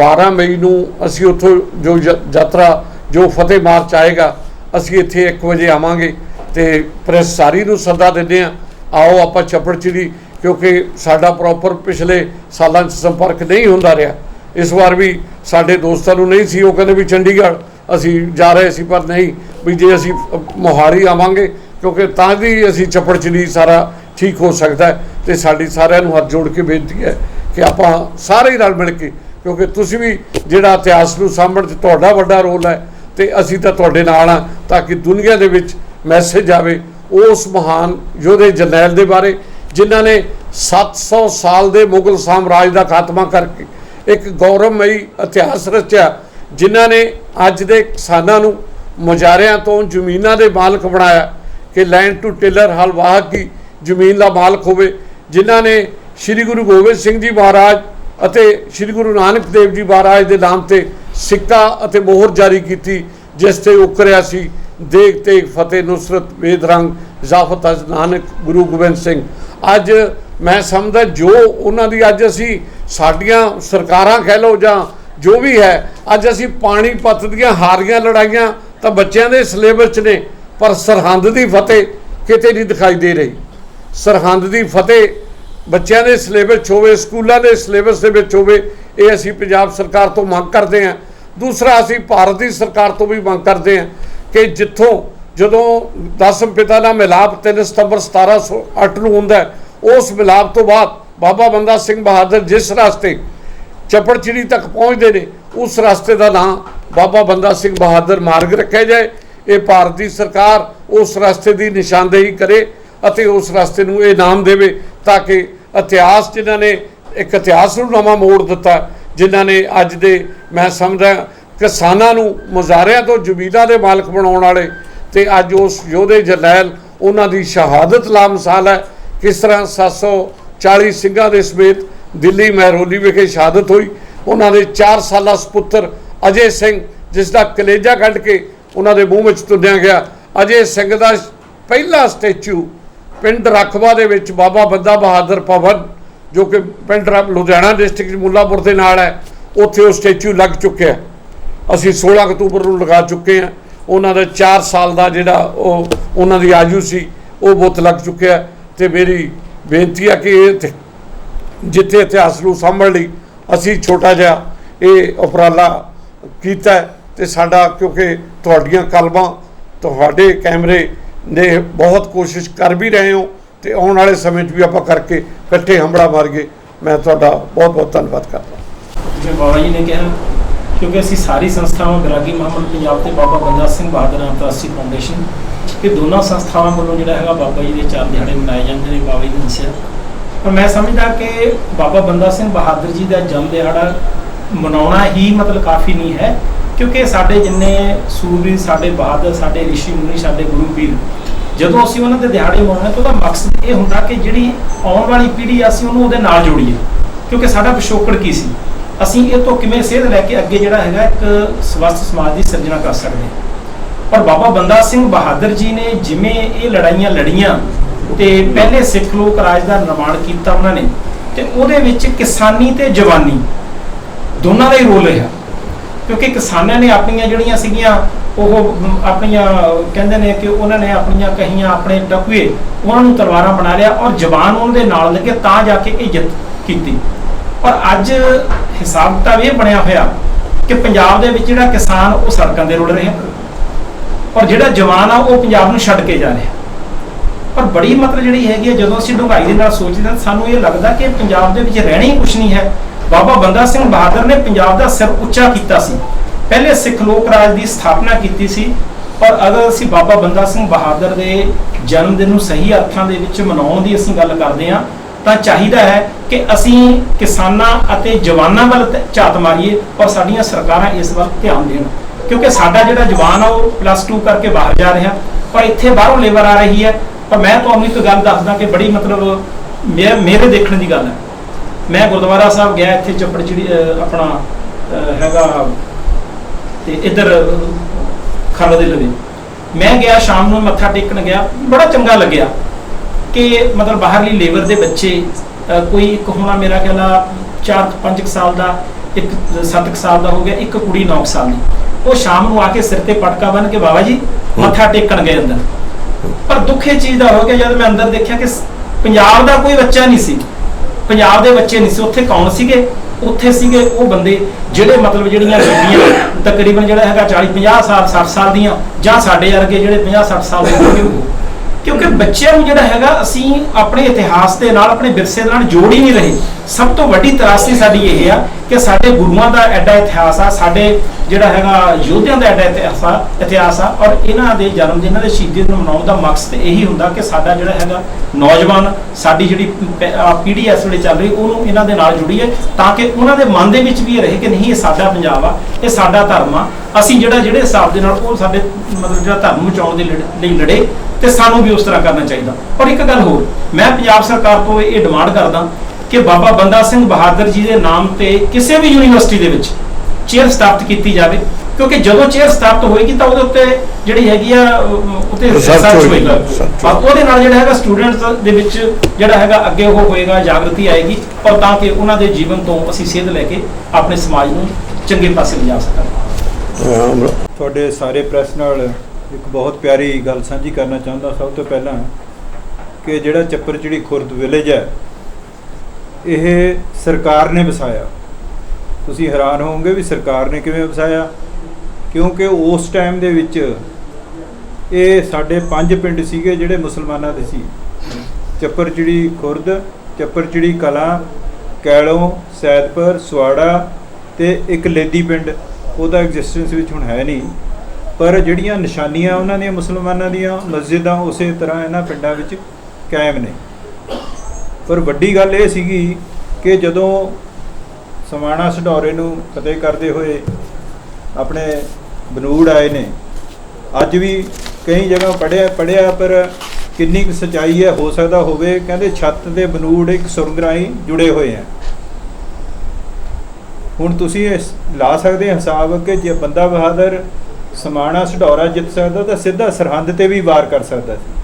12 ਮਈ ਨੂੰ ਅਸੀਂ ਉੱਥੋਂ ਜੋ ਯਾਤਰਾ ਜੋ ਫਤਿਹ ਮਾਰਚ ਆਏਗਾ ਅਸੀਂ ਇੱਥੇ 1 ਵਜੇ ਆਵਾਂਗੇ ਤੇ ਪ੍ਰੈਸ ਸਾਰੀ ਨੂੰ ਸੱਦਾ ਦਿੰਦੇ ਆ ਆਓ ਆਪਾਂ ਚੱਪੜਚਿੜੀ ਕਿਉਂਕਿ ਸਾਡਾ ਪ੍ਰੋਪਰ ਪਿਛਲੇ ਸਾਲਾਂ 'ਚ ਸੰਪਰਕ ਨਹੀਂ ਹੁੰਦਾ ਰਿਹਾ। ਇਸ ਵਾਰ ਵੀ ਸਾਡੇ ਦੋਸਤਾਂ ਨੂੰ ਨਹੀਂ ਸੀ ਉਹ ਕਹਿੰਦੇ ਵੀ ਚੰਡੀਗੜ੍ਹ ਅਸੀਂ ਜਾ ਰਹੇ ਸੀ ਪਰ ਨਹੀਂ ਵੀ ਜੇ ਅਸੀਂ ਅ, ਮੋਹਾਲੀ ਆਵਾਂਗੇ ਕਿਉਂਕਿ ਤਾਂ ਵੀ ਅਸੀਂ ਚੱਪੜਚਿੜੀ ਸਾਰਾ ਠੀਕ ਹੋ ਸਕਦਾ ਤੇ ਸਾਡੀ ਸਾਰਿਆਂ ਨੂੰ ਹੱਥ ਜੋੜ ਕੇ ਬੇਨਤੀ ਹੈ ਕਿ ਆਪਾਂ ਸਾਰੇ ਹੀ ਰਲ ਮਿਲ ਕੇ, ਕਿਉਂਕਿ ਤੁਸੀਂ ਵੀ ਜਿਹੜਾ ਇਤਿਹਾਸ ਨੂੰ ਸਾਂਭਣ 'ਚ ਤੁਹਾਡਾ ਵੱਡਾ ਰੋਲ ਹੈ ਤੇ ਅਸੀਂ ਤਾਂ ਤੁਹਾਡੇ ਨਾਲ ਆ ਤਾਂ ਕਿ ਦੁਨੀਆ ਦੇ ਵਿੱਚ ਮੈਸੇਜ ਆਵੇ ਉਸ ਮਹਾਨ ਯੋਧੇ ਜਰਨੈਲ ਦੇ ਬਾਰੇ, ਜਿਨ੍ਹਾਂ ਨੇ 700 ਸਾਲ ਦੇ ਮੁਗਲ ਸਾਮਰਾਜ ਦਾ ਖਾਤਮਾ ਕਰਕੇ ਇੱਕ ਗੌਰਵਮਈ ਇਤਿਹਾਸ ਰਚਿਆ, ਜਿਨ੍ਹਾਂ ਨੇ ਅੱਜ ਦੇ ਕਿਸਾਨਾਂ ਨੂੰ ਮੁਜਾਰਿਆਂ ਤੋਂ ਜ਼ਮੀਨਾਂ ਦੇ ਮਾਲਕ ਬਣਾਇਆ ਕਿ ਲੈਂਡ ਟੂ ਟਿਲਰ ਹਲ ਵਾਹਕ ਕੀ ਜ਼ਮੀਨ ਦਾ ਮਾਲਕ ਹੋਵੇ ਜਿਨ੍ਹਾਂ ਨੇ ਸ੍ਰੀ ਗੁਰੂ ਗੋਬਿੰਦ ਸਿੰਘ ਜੀ ਮਹਾਰਾਜ ਅਤੇ ਸ੍ਰੀ ਗੁਰੂ ਨਾਨਕ ਦੇਵ ਜੀ ਮਹਾਰਾਜ ਦੇ ਨਾਮ ਤੇ ਸਿੱਕਾ ਅਤੇ ਮੋਹਰ ਜਾਰੀ ਕੀਤੀ, ਜਿਸ ਤੇ ਉਕਰਿਆ ਸੀ ਦੇਖ ਤੇਗ ਫਤਿਹ ਨੁਸਰਤ ਵੇਦਰੰਗ ਜ਼ਾਫਤ ਅਜ ਨਾਨਕ ਗੁਰੂ ਗੋਬਿੰਦ ਸਿੰਘ। ਅੱਜ ਮੈਂ ਸਮਝਦਾ ਜੋ ਉਹਨਾਂ ਦੀ ਅੱਜ ਅਸੀਂ ਸਾਡੀਆਂ ਸਰਕਾਰਾਂ ਕਹਿ ਲਓ ਜਾਂ ਜੋ ਵੀ ਹੈ, ਅੱਜ ਅਸੀਂ ਪਾਣੀ ਪੱਤ ਦੀਆਂ ਹਾਰੀਆਂ ਲੜਾਈਆਂ ਤਾਂ ਬੱਚਿਆਂ ਦੇ ਸਿਲੇਬਸ 'ਚ ਨੇ, ਪਰ ਸਰਹੰਦ ਦੀ ਫਤਿਹ ਕਿਤੇ ਨਹੀਂ ਦਿਖਾਈ ਦੇ ਰਹੀ। ਸਰਹੰਦ ਦੀ ਫਤਿਹ ਬੱਚਿਆਂ ਦੇ ਸਿਲੇਬਸ 'ਚ ਹੋਵੇ, ਸਕੂਲਾਂ ਦੇ ਸਿਲੇਬਸ ਦੇ ਵਿੱਚ ਹੋਵੇ, ਇਹ ਅਸੀਂ ਪੰਜਾਬ ਸਰਕਾਰ ਤੋਂ ਮੰਗ ਕਰਦੇ ਹਾਂ। ਦੂਸਰਾ, ਅਸੀਂ ਭਾਰਤ ਦੀ ਸਰਕਾਰ ਤੋਂ ਵੀ ਮੰਗ ਕਰਦੇ ਹਾਂ ਕਿ ਜਿੱਥੋਂ ਜਦੋਂ ਦਸਮ ਪਿਤਾ ਦਾ ਮਿਲਾਪ 3 ਸਤੰਬਰ 1708 ਨੂੰ ਹੁੰਦਾ ਉਸ ਮਿਲਾਪ ਤੋਂ ਬਾਅਦ ਬਾਬਾ ਬੰਦਾ ਸਿੰਘ ਬਹਾਦਰ ਜਿਸ ਰਸਤੇ ਚਪੜਚਿੜੀ ਤੱਕ ਪਹੁੰਚਦੇ ਨੇ, ਉਸ ਰਸਤੇ ਦਾ ਨਾਮ ਬਾਬਾ ਬੰਦਾ ਸਿੰਘ ਬਹਾਦਰ ਮਾਰਗ ਰੱਖਿਆ ਜਾਏ। ਇਹ ਭਾਰਤ ਦੀ ਸਰਕਾਰ ਉਸ ਰਸਤੇ ਦੀ ਨਿਸ਼ਾਨਦੇਹੀ ਕਰੇ ਅਤੇ ਉਸ ਰਸਤੇ ਨੂੰ ਇਹ ਨਾਮ ਦੇਵੇ ਤਾਂ ਕਿ ਇਤਿਹਾਸ ਜਿਨ੍ਹਾਂ ਨੇ ਇੱਕ ਇਤਿਹਾਸ ਨੂੰ ਨਵਾਂ ਮੋੜ ਦਿੱਤਾ, ਜਿਨ੍ਹਾਂ ਨੇ ਅੱਜ ਦੇ ਮੈਂ ਸਮਝਦਾ ਕਿਸਾਨਾਂ ਨੂੰ ਮੁਜ਼ਾਰਿਆਂ ਤੋਂ ਜ਼ਮੀਨਾਂ ਦੇ ਮਾਲਕ ਬਣਾਉਣ ਵਾਲੇ ਤੇ ਅੱਜ ਉਸ ਯੋਧੇ ਜਰਨੈਲ ਉਹਨਾਂ ਦੀ ਸ਼ਹਾਦਤ ਲਾਮਸਾਲ ਹੈ। ਕਿਸ ਤਰ੍ਹਾਂ 740 ਸਿੰਘਾਂ ਦੇ ਸਮੇਤ ਦਿੱਲੀ ਮਹਿਰੋਲੀ ਵਿਖੇ ਸ਼ਹਾਦਤ ਹੋਈ। ਉਹਨਾਂ ਦੇ 4 ਸਾਲਾ ਸੁਪੁੱਤਰ ਅਜੇ ਸਿੰਘ, ਜਿਸ ਦਾ ਕਲੇਜਾ ਕੱਢ ਕੇ ਉਹਨਾਂ ਦੇ ਮੂੰਹ ਵਿੱਚ ਤੁੰਨਿਆ ਗਿਆ। ਅਜੇ ਸਿੰਘ ਦਾ ਪਹਿਲਾ ਸਟੈਚੂ ਪਿੰਡ ਰਖਵਾ ਦੇ ਵਿੱਚ ਬਾਬਾ ਬੰਦਾ ਬਹਾਦਰ ਭਵਨ, ਜੋ ਕਿ ਪਿੰਡ ਰ- ਲੁਧਿਆਣਾ ਡਿਸਟ੍ਰਿਕਟ ਮੁੱਲਾਪੁਰ ਦੇ ਨਾਲ ਹੈ, ਉੱਥੇ ਉਹ ਸਟੈਚੂ ਲੱਗ ਚੁੱਕਿਆ ਅਸੀਂ 16 ਅਕਤੂਬਰ ਨੂੰ ਲਗਾ ਚੁੱਕੇ ਹਾਂ। ਉਹਨਾਂ ਦਾ 4 ਸਾਲ ਦਾ ਜਿਹੜਾ ਉਹ, ਉਹਨਾਂ ਦੀ ਆਯੂ ਸੀ, ਉਹ ਬੁੱਤ ਲੱਗ ਚੁੱਕਿਆ ਤੇ ਮੇਰੀ ਬੇਨਤੀ ਹੈ ਕਿ ਇਹ ਇੱਥੇ- ਜਿੱਥੇ ਇਤਿਹਾਸ ਨੂੰ ਸਾਂਭਣ ਲਈ ਅਸੀਂ ਛੋਟਾ ਜਿਹਾ ਇਹ ਉਪਰਾਲਾ ਕੀਤਾ ਹੈ ਤੇ ਸਾਡਾ, ਕਿਉਂਕਿ ਤੁਹਾਡੀਆਂ ਕਲਮਾਂ, ਤੁਹਾਡੇ ਕੈਮਰੇ ਨੇ ਬਹੁਤ ਕੋਸ਼ਿਸ਼ ਕਰ ਵੀ ਰਹੇ ਹੋ ਤੇ ਆਉਣ ਵਾਲੇ ਸਮੇਂ 'ਚ ਵੀ ਆਪਾਂ ਕਰਕੇ ਇਕੱਠੇ ਹੰਬੜਾ ਮਾਰਗੇ ਮੈਂ ਤੁਹਾਡਾ ਬਹੁਤ ਬਹੁਤ ਧੰਨਵਾਦ ਕਰਦਾ ਜਿਵੇਂ ਬਾਬਾ ਜੀ ਨੇ ਕਿਹਾ, ਕਿਉਂਕਿ ਅਸੀਂ ਸਾਰੀ ਸੰਸਥਾਵਾਂ, ਵਿਰਾਗੀ ਮੁਹੰਮਦ ਪੰਜਾਬ ਤੇ ਬਾਬਾ ਬੰਦਾ ਸਿੰਘ ਬਹਾਦਰ ਅੰਤਰਰਾਸ਼ਟਰੀ ਫਾਊਂਡੇਸ਼ਨ ਇਹ ਦੋਨਾਂ ਸੰਸਥਾਵਾਂ ਵੱਲੋਂ ਜਿਹੜਾ ਹੈਗਾ ਬਾਬਾ ਜੀ ਦੇ ਚਾਰ ਦਿਹਾੜੇ ਮਨਾਏ ਜਾਂਦੇ ਨੇ, ਬਾਬਾ ਜੀ ਨੇ ਦੱਸਿਆ। ਪਰ ਮੈਂ ਸਮਝਦਾ ਕਿ ਬਾਬਾ ਬੰਦਾ ਸਿੰਘ ਬਹਾਦਰ ਜੀ ਦਾ ਜਨਮ ਦਿਹਾੜਾ ਮਨਾਉਣਾ ਹੀ ਮਤਲਬ ਕਾਫੀ ਨਹੀਂ ਹੈ। ਕਿਉਂਕਿ ਸਾਡੇ ਜਿੰਨੇ ਸੂਰਬੀਰ ਸਾਡੇ ਬਹਾਦਰ ਸਾਡੇ ਰਿਸ਼ੀ ਮੁਨੀ ਸਾਡੇ ਗੁਰੂ ਪੀਰ ਜਦੋਂ ਅਸੀਂ ਉਹਨਾਂ ਦੇ ਦਿਹਾੜੇ ਮਨਾਉਂਦੇ ਤਾਂ ਉਹਦਾ ਮਕਸਦ ਇਹ ਹੁੰਦਾ ਕਿ ਜਿਹੜੀ ਆਉਣ ਵਾਲੀ ਪੀੜ੍ਹੀ ਆ, ਅਸੀਂ ਉਹਨੂੰ ਉਹਦੇ ਨਾਲ ਜੋੜੀਏ। ਕਿਉਂਕਿ ਸਾਡਾ ਪਿਛੋਕੜ ਕੀ ਸੀ? ਅਸੀਂ ਇਹ ਤੋਂ ਕਿਵੇਂ ਸੇਧ ਲੈ ਕੇ ਅੱਗੇ ਜਿਹੜਾ ਹੈਗਾ ਇੱਕ ਸਵਸਥ ਸਮਾਜ ਦੀ ਸਿਰਜਣਾ ਕਰ ਸਕਦੇ ਹਾਂ। ਪਰ ਬਾਬਾ ਬੰਦਾ ਸਿੰਘ ਬਹਾਦਰ ਜੀ ਨੇ ਜਿਵੇਂ ਇਹ ਲੜਾਈਆਂ ਲੜੀਆਂ ਤੇ ਪਹਿਲੇ ਸਿੱਖ ਲੋਕ ਰਾਜ ਦਾ ਨਿਰਮਾਣ ਕੀਤਾ ਉਹਨਾਂ ਨੇ ਤੇ ਉਹਦੇ ਵਿੱਚ ਕਿਸਾਨੀ ਤੇ ਜਵਾਨੀ ਦੋਨਾਂ ਦਾ ਹੀ ਰੋਲ ਰਿਹਾ। ਕਿਉਂਕਿ ਕਿਸਾਨਾਂ ਨੇ ਆਪਣੀਆਂ ਜਿਹੜੀਆਂ ਸੀਗੀਆਂ, ਉਹ ਆਪਣੀਆਂ ਕਹਿੰਦੇ ਨੇ ਕਿ ਉਹਨਾਂ ਨੇ ਆਪਣੀਆਂ ਕਹੀਆਂ ਆਪਣੇ ਟਕੂਏ, ਉਹਨਾਂ ਨੂੰ ਤਲਵਾਰਾਂ ਬਣਾ ਲਿਆ ਔਰ ਜਵਾਨ ਉਹਨਾਂ ਦੇ ਨਾਲ ਲੱਗੇ ਤਾਂ ਜਾ ਕੇ ਇਹ ਜਿੱਤ ਕੀਤੀ। ਪਰ ਅੱਜ ਹਿਸਾਬ ਕਿਤਾਬ ਇਹ ਬਣਿਆ ਹੋਇਆ ਕਿ ਪੰਜਾਬ ਦੇ ਵਿੱਚ ਜਿਹੜਾ ਕਿਸਾਨ, ਉਹ ਸੜਕਾਂ ਤੇ ਰੁੜ ਰਿਹਾ। ਔਰ ਜਿਹੜਾ ਜਵਾਨ ਆ, ਉਹ ਪੰਜਾਬ ਨੂੰ ਛੱਡ ਕੇ ਜਾ ਰਿਹਾ। ਪਰ ਬੜੀ ਮਤਲਬ ਜਿਹੜੀ ਹੈਗੀ ਹੈ ਜਦੋਂ ਅਸੀਂ ਡੂੰਘਾਈ ਦੇ ਨਾਲ ਸੋਚਦੇ ਹਾਂ, ਸਾਨੂੰ ਇਹ ਲੱਗਦਾ ਕਿ ਪੰਜਾਬ ਦੇ ਵਿੱਚ ਰਹਿਣਾ ਹੀ ਕੁਝ ਨਹੀਂ ਹੈ। ਬਾਬਾ ਬੰਦਾ ਸਿੰਘ ਬਹਾਦਰ ਨੇ ਪੰਜਾਬ ਦਾ ਸਿਰ ਉੱਚਾ ਕੀਤਾ ਸੀ। ਪਹਿਲੇ ਸਿੱਖ ਲੋਕ ਰਾਜ ਦੀ ਸਥਾਪਨਾ ਕੀਤੀ ਸੀ ਔਰ ਅਗਰ ਅਸੀਂ ਬਾਬਾ ਬੰਦਾ ਸਿੰਘ ਬਹਾਦਰ ਦੇ ਜਨਮ ਦਿਨ ਨੂੰ ਸਹੀ ਅਰਥਾਂ ਦੇ ਵਿੱਚ ਮਨਾਉਣ ਦੀ ਅਸੀਂ ਗੱਲ ਕਰਦੇ ਹਾਂ, ਤਾਂ ਚਾਹੀਦਾ ਹੈ ਕਿ ਅਸੀਂ ਕਿਸਾਨਾਂ ਅਤੇ ਜਵਾਨਾਂ ਵੱਲ ਝਾਤ ਮਾਰੀਏ ਔਰ ਸਾਡੀਆਂ ਸਰਕਾਰਾਂ ਇਸ ਵੱਲ ਧਿਆਨ ਦੇਣ। ਕਿਉਂਕਿ ਸਾਡਾ ਜਿਹੜਾ ਜਵਾਨ ਆ, ਉਹ ਪਲੱਸ 2 ਕਰਕੇ ਬਾਹਰ ਜਾ ਰਿਹਾ, ਪਰ ਇੱਥੇ ਬਾਹਰੋਂ ਲੇਬਰ ਆ ਰਹੀ ਹੈ। ਪਰ ਮੈਂ ਤੁਹਾਨੂੰ ਇੱਕ ਗੱਲ ਦੱਸਦਾ ਕਿ ਬੜੀ ਮਤਲਬ ਮੇ- ਮੇਰੇ ਦੇਖਣ ਦੀ ਗੱਲ ਹੈ। ਮੈਂ ਗੁਰਦੁਆਰਾ ਸਾਹਿਬ ਗਿਆ ਇੱਥੇ ਚੱਪੜ ਜਿਹੜੀ ਆਪਣਾ ਹੈਗਾ ਤੇ ਇੱਧਰ ਖਰੜ ਦੇ ਲਵੇ। ਮੈਂ ਗਿਆ, ਸ਼ਾਮ ਨੂੰ ਮੱਥਾ ਟੇਕਣ ਗਿਆ, ਬੜਾ ਚੰਗਾ ਲੱਗਿਆ ਕਿ ਮਤਲਬ ਬਾਹਰਲੀ ਲੇਬਰ ਦੇ ਬੱਚੇ ਕੋਈ ਇੱਕ ਹੋਣਾ ਮੇਰਾ ਕਹਿੰਦਾ 4-5 ਸਾਲ ਦਾ, ਇੱਕ 7 ਸਾਲ ਦਾ ਹੋ ਗਿਆ, ਇੱਕ ਕੁੜੀ 9 ਸਾਲ ਦੀ। ਉਹ ਸ਼ਾਮ ਨੂੰ ਆ ਕੇ ਸਿਰ ਤੇ ਪਟਕਾ ਬੰਨ ਕੇ ਬਾਬਾ ਜੀ ਮੱਥਾ ਟੇਕਣ ਗਏ ਅੰਦਰ। ਪਰ ਦੁੱਖ ਇਹ ਚੀਜ਼ ਦਾ ਹੋ ਗਿਆ, ਜਦ ਮੈਂ ਅੰਦਰ ਦੇਖਿਆ ਕਿ ਪੰਜਾਬ ਦਾ ਕੋਈ ਬੱਚਾ ਨਹੀਂ ਸੀ। ਪੰਜਾਬ ਦੇ ਬੱਚੇ ਨਹੀਂ ਸੀ, ਉੱਥੇ ਕੌਣ ਸੀਗੇ? ਉੱਥੇ ਸੀਗੇ ਉਹ ਬੰਦੇ ਜਿਹੜੇ ਮਤਲਬ ਜਿਹੜੀਆਂ ਬੀਬੀਆਂ ਤਕਰੀਬਨ ਜਿਹੜਾ ਹੈਗਾ 40 50 ਸਾਲ 60 ਸਾਲ ਦੀਆਂ ਜਾਂ ਸਾਡੇ ਵਰਗੇ ਜਿਹੜੇ 50 60 ਸਾਲ ਦੇ ਹੋਣਗੇ ਕਿਉਂਕਿ ਬੱਚਿਆਂ ਨੂੰ ਜਿਹੜਾ ਹੈਗਾ ਅਸੀਂ ਆਪਣੇ ਇਤਿਹਾਸ ਦੇ ਨਾਲ, ਆਪਣੇ ਵਿਰਸੇ ਦੇ ਨਾਲ ਜੋੜ ਹੀ ਨਹੀਂ ਰਹੇ। ਸਭ ਤੋਂ ਵੱਡੀ ਤਰਾਸੀ ਸਾਡੀ ਇਹ ਆ ਕਿ ਸਾਡੇ ਗੁਰੂਆਂ ਦਾ ਐਡਾ ਇਤਿਹਾਸ ਆ, ਸਾਡੇ ਜਿਹੜਾ ਹੈਗਾ ਯੋਧਿਆਂ ਦਾ ਐਡਾ ਇਤਿਹਾਸ ਆ ਇਤਿਹਾਸ ਆ, ਔਰ ਇਹਨਾਂ ਦੇ ਜਨਮ ਦਿਨ, ਇਹਨਾਂ ਦੇ ਸ਼ਹੀਦੀ ਨੂੰ ਮਨਾਉਣ ਦਾ ਮਕਸਦ ਇਹੀ ਹੁੰਦਾ ਕਿ ਸਾਡਾ ਜਿਹੜਾ ਹੈਗਾ ਨੌਜਵਾਨ, ਸਾਡੀ ਜਿਹੜੀ ਪੀੜ੍ਹੀ ਇਸ ਵੇਲੇ ਚੱਲ ਰਹੀ, ਉਹਨੂੰ ਇਹਨਾਂ ਦੇ ਨਾਲ ਜੁੜੀਏ ਤਾਂ ਕਿ ਉਹਨਾਂ ਦੇ ਮਨ ਦੇ ਵਿੱਚ ਵੀ ਇਹ ਰਹੇ ਕਿ ਨਹੀਂ, ਇਹ ਸਾਡਾ ਪੰਜਾਬ ਆ, ਇਹ ਸਾਡਾ ਧਰਮ ਆ। ਅਸੀਂ ਜਿਹੜਾ, ਜਿਹੜੇ ਹਿਸਾਬ ਦੇ ਨਾਲ ਉਹ ਸਾਡੇ ਮਤਲਬ ਜਿਹੜਾ ਧਰਮ ਬਚਾਉਣ ਦੇ ਲੜ- ਲਈ ਲੜੇ ਤੇ ਸਾਨੂੰ ਵੀ ਉਸ ਤਰ੍ਹਾਂ ਕਰਨਾ ਚਾਹੀਦਾ। ਪਰ ਇੱਕ ਗੱਲ ਹੋਰ ਮੈਂ ਪੰਜਾਬ ਸਰਕਾਰ ਤੋਂ ਇਹ ਡਿਮਾਂਡ ਕਰਦਾ ਕਿ ਬਾਬਾ ਬੰਦਾ ਸਿੰਘ ਬਹਾਦਰ ਜੀ ਦੇ ਨਾਮ ਤੇ ਕਿਸੇ ਵੀ ਯੂਨੀਵਰਸਿਟੀ ਦੇ ਵਿੱਚ ਚੇਅਰ ਸਥਾਪਿਤ ਕੀਤੀ ਜਾਵੇ ਕਿਉਂਕਿ ਜਦੋਂ ਚੇਅਰ ਸਥਾਪਿਤ ਹੋਏਗੀ ਤਾਂ ਉਹਦੇ ਉੱਤੇ ਜਿਹੜੀ ਹੈਗੀ ਆ ਉੱਤੇ ਰਿਸਰਚ ਹੋਏਗੀ, ਔਰ ਉਹਦੇ ਨਾਲ ਜਿਹੜਾ ਹੈਗਾ ਸਟੂਡੈਂਟਸ ਦੇ ਵਿੱਚ ਜਿਹੜਾ ਹੈਗਾ ਅੱਗੇ ਉਹ ਹੋਏਗਾ ਜਾਗਰਤੀ ਆਏਗੀ ਔਰ ਤਾਂ ਕਿ ਉਹਨਾਂ ਦੇ ਜੀਵਨ ਤੋਂ ਅਸੀਂ ਸੇਧ ਲੈ ਕੇ ਆਪਣੇ ਸਮਾਜ ਨੂੰ ਚੰਗੇ ਪਾਸੇ ਲਿਜਾ ਸਕਾਂਗੇ ਤੁਹਾਡੇ ਸਾਰੇ ਪ੍ਰੈਸ ਨਾਲ ਇੱਕ ਬਹੁਤ ਪਿਆਰੀ ਗੱਲ ਸਾਂਝੀ ਕਰਨਾ ਚਾਹੁੰਦਾ ਸਭ ਤੋਂ ਪਹਿਲਾਂ ਕਿ ਜਿਹੜਾ ਚੱਪਰਚਿੜੀ ਖੁਰਦ ਵਿਲੇਜ ਹੈ, ਇਹ ਸਰਕਾਰ ਨੇ ਵਸਾਇਆ। ਤੁਸੀਂ ਹੈਰਾਨ ਹੋਵੋਗੇ ਵੀ ਸਰਕਾਰ ਨੇ ਕਿਵੇਂ ਵਸਾਇਆ? ਕਿਉਂਕਿ ਉਸ ਟਾਈਮ ਦੇ ਵਿੱਚ ਇਹ ਸਾਡੇ ਪੰਜ ਪਿੰਡ ਸੀਗੇ ਜਿਹੜੇ ਮੁਸਲਮਾਨਾਂ ਦੇ ਸੀ। ਚੱਪਰਚਿੜੀ ਖੁਰਦ, ਚੱਪਰਚਿੜੀ ਕਲਾਂ, ਕੈਲੋਂ, ਸੈਦਪੁਰ, ਸਵਾੜਾ ਤੇ ਇੱਕ ਲੇਦੀ ਪਿੰਡ। ਉਹਦਾ ਐਗਜ਼ਿਸਟੈਂਸ ਵਿੱਚ ਹੁਣ ਹੈ ਨਹੀਂ। ਪਰ ਜਿਹੜੀਆਂ ਨਿਸ਼ਾਨੀਆਂ ਉਹਨਾਂ ਦੀਆਂ ਮੁਸਲਮਾਨਾਂ ਦੀਆਂ ਮਸਜਿਦਾਂ ਉਸੇ ਤਰ੍ਹਾਂ ਇਹਨਾਂ ਪਿੰਡਾਂ ਵਿੱਚ ਕਾਇਮ ਨੇ। ਪਰ ਵੱਡੀ ਗੱਲ ਇਹ ਸੀਗੀ ਕਿ ਜਦੋਂ ਸਮਾਣਾ ਸਡੌਰੇ ਨੂੰ ਫਤਿਹ ਕਰਦੇ ਹੋਏ ਆਪਣੇ ਬਨੂੜ ਆਏ ਨੇ, ਅੱਜ ਵੀ ਕਈ ਜਗ੍ਹਾ ਪੜਿਆ ਪੜਿਆ ਪਰ ਕਿੰਨੀ ਕੁ ਸਚਾਈ ਹੈ, ਹੋ ਸਕਦਾ ਹੋਵੇ, ਕਹਿੰਦੇ ਛੱਤ ਦੇ ਬਨੂੜ ਇੱਕ ਸੁਰੰਗ ਰਾਹੀਂ ਜੁੜੇ ਹੋਏ ਆ। ਹੁਣ ਤੁਸੀਂ ਇਸ ਲਾ ਸਕਦੇ ਹਿਸਾਬ ਕਿ ਜੇ ਬੰਦਾ ਬਹਾਦਰ ਸਮਾਣਾ ਸਢੌਰਾ ਜਿੱਤ ਸਕਦਾ ਤਾਂ ਸਿੱਧਾ ਸਰਹੰਦ ਤੇ ਵੀ ਵਾਰ ਕਰ ਸਕਦਾ ਸੀ।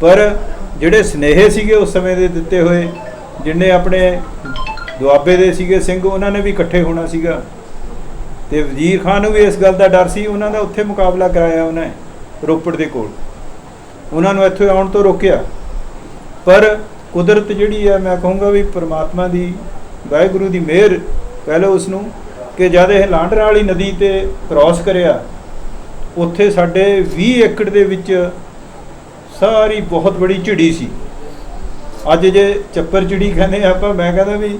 ਪਰ ਜਿਹੜੇ ਸਨੇਹੇ ਸੀਗੇ ਉਸ ਸਮੇਂ ਦੇ ਦਿੱਤੇ ਹੋਏ, ਜਿੰਨੇ ਆਪਣੇ ਦੁਆਬੇ ਦੇ ਸੀਗੇ ਸਿੰਘ, ਉਹਨਾਂ ਨੇ ਵੀ ਇਕੱਠੇ ਹੋਣਾ ਸੀਗਾ। ਤੇ ਵਜ਼ੀਰ ਖਾਨ ਨੂੰ ਵੀ ਇਸ ਗੱਲ ਦਾ ਡਰ ਸੀ, ਉਹਨਾਂ ਦਾ ਉੱਥੇ ਮੁਕਾਬਲਾ ਕਰਾਇਆ ਉਹਨੇ ਰੋਪੜ ਦੇ ਕੋਲ। ਉਹਨਾਂ ਨੂੰ ਇੱਥੇ ਆਉਣ ਤੋਂ ਰੋਕਿਆ। ਪਰ ਕੁਦਰਤ ਜਿਹੜੀ ਹੈ ਮੈਂ ਕਹੂੰਗਾ ਵੀ ਪ੍ਰਮਾਤਮਾ ਦੀ, ਵਾਹਿਗੁਰੂ ਦੀ ਮਿਹਰ, ਕਹਿ ਲਓ ਉਸ ਨੂੰ ਕਿ ਜਦ ਇਹ ਲਾਂਡਰਾਂ ਵਾਲੀ ਨਦੀ ਤੇ ਕ੍ਰਾਸ ਕਰਿਆ ਉੱਥੇ ਸਾਡੇ 20 ਏਕੜ ਦੇ ਵਿੱਚ ਸਾਰੀ ਬਹੁਤ ਬੜੀ ਝਿੜੀ ਸੀ। ਅੱਜ ਜੇ ਚੱਪਰ ਚਿੜੀ ਕਹਿੰਦੇ ਆ ਆਪਾਂ, ਮੈਂ ਕਹਿੰਦਾ ਵੀ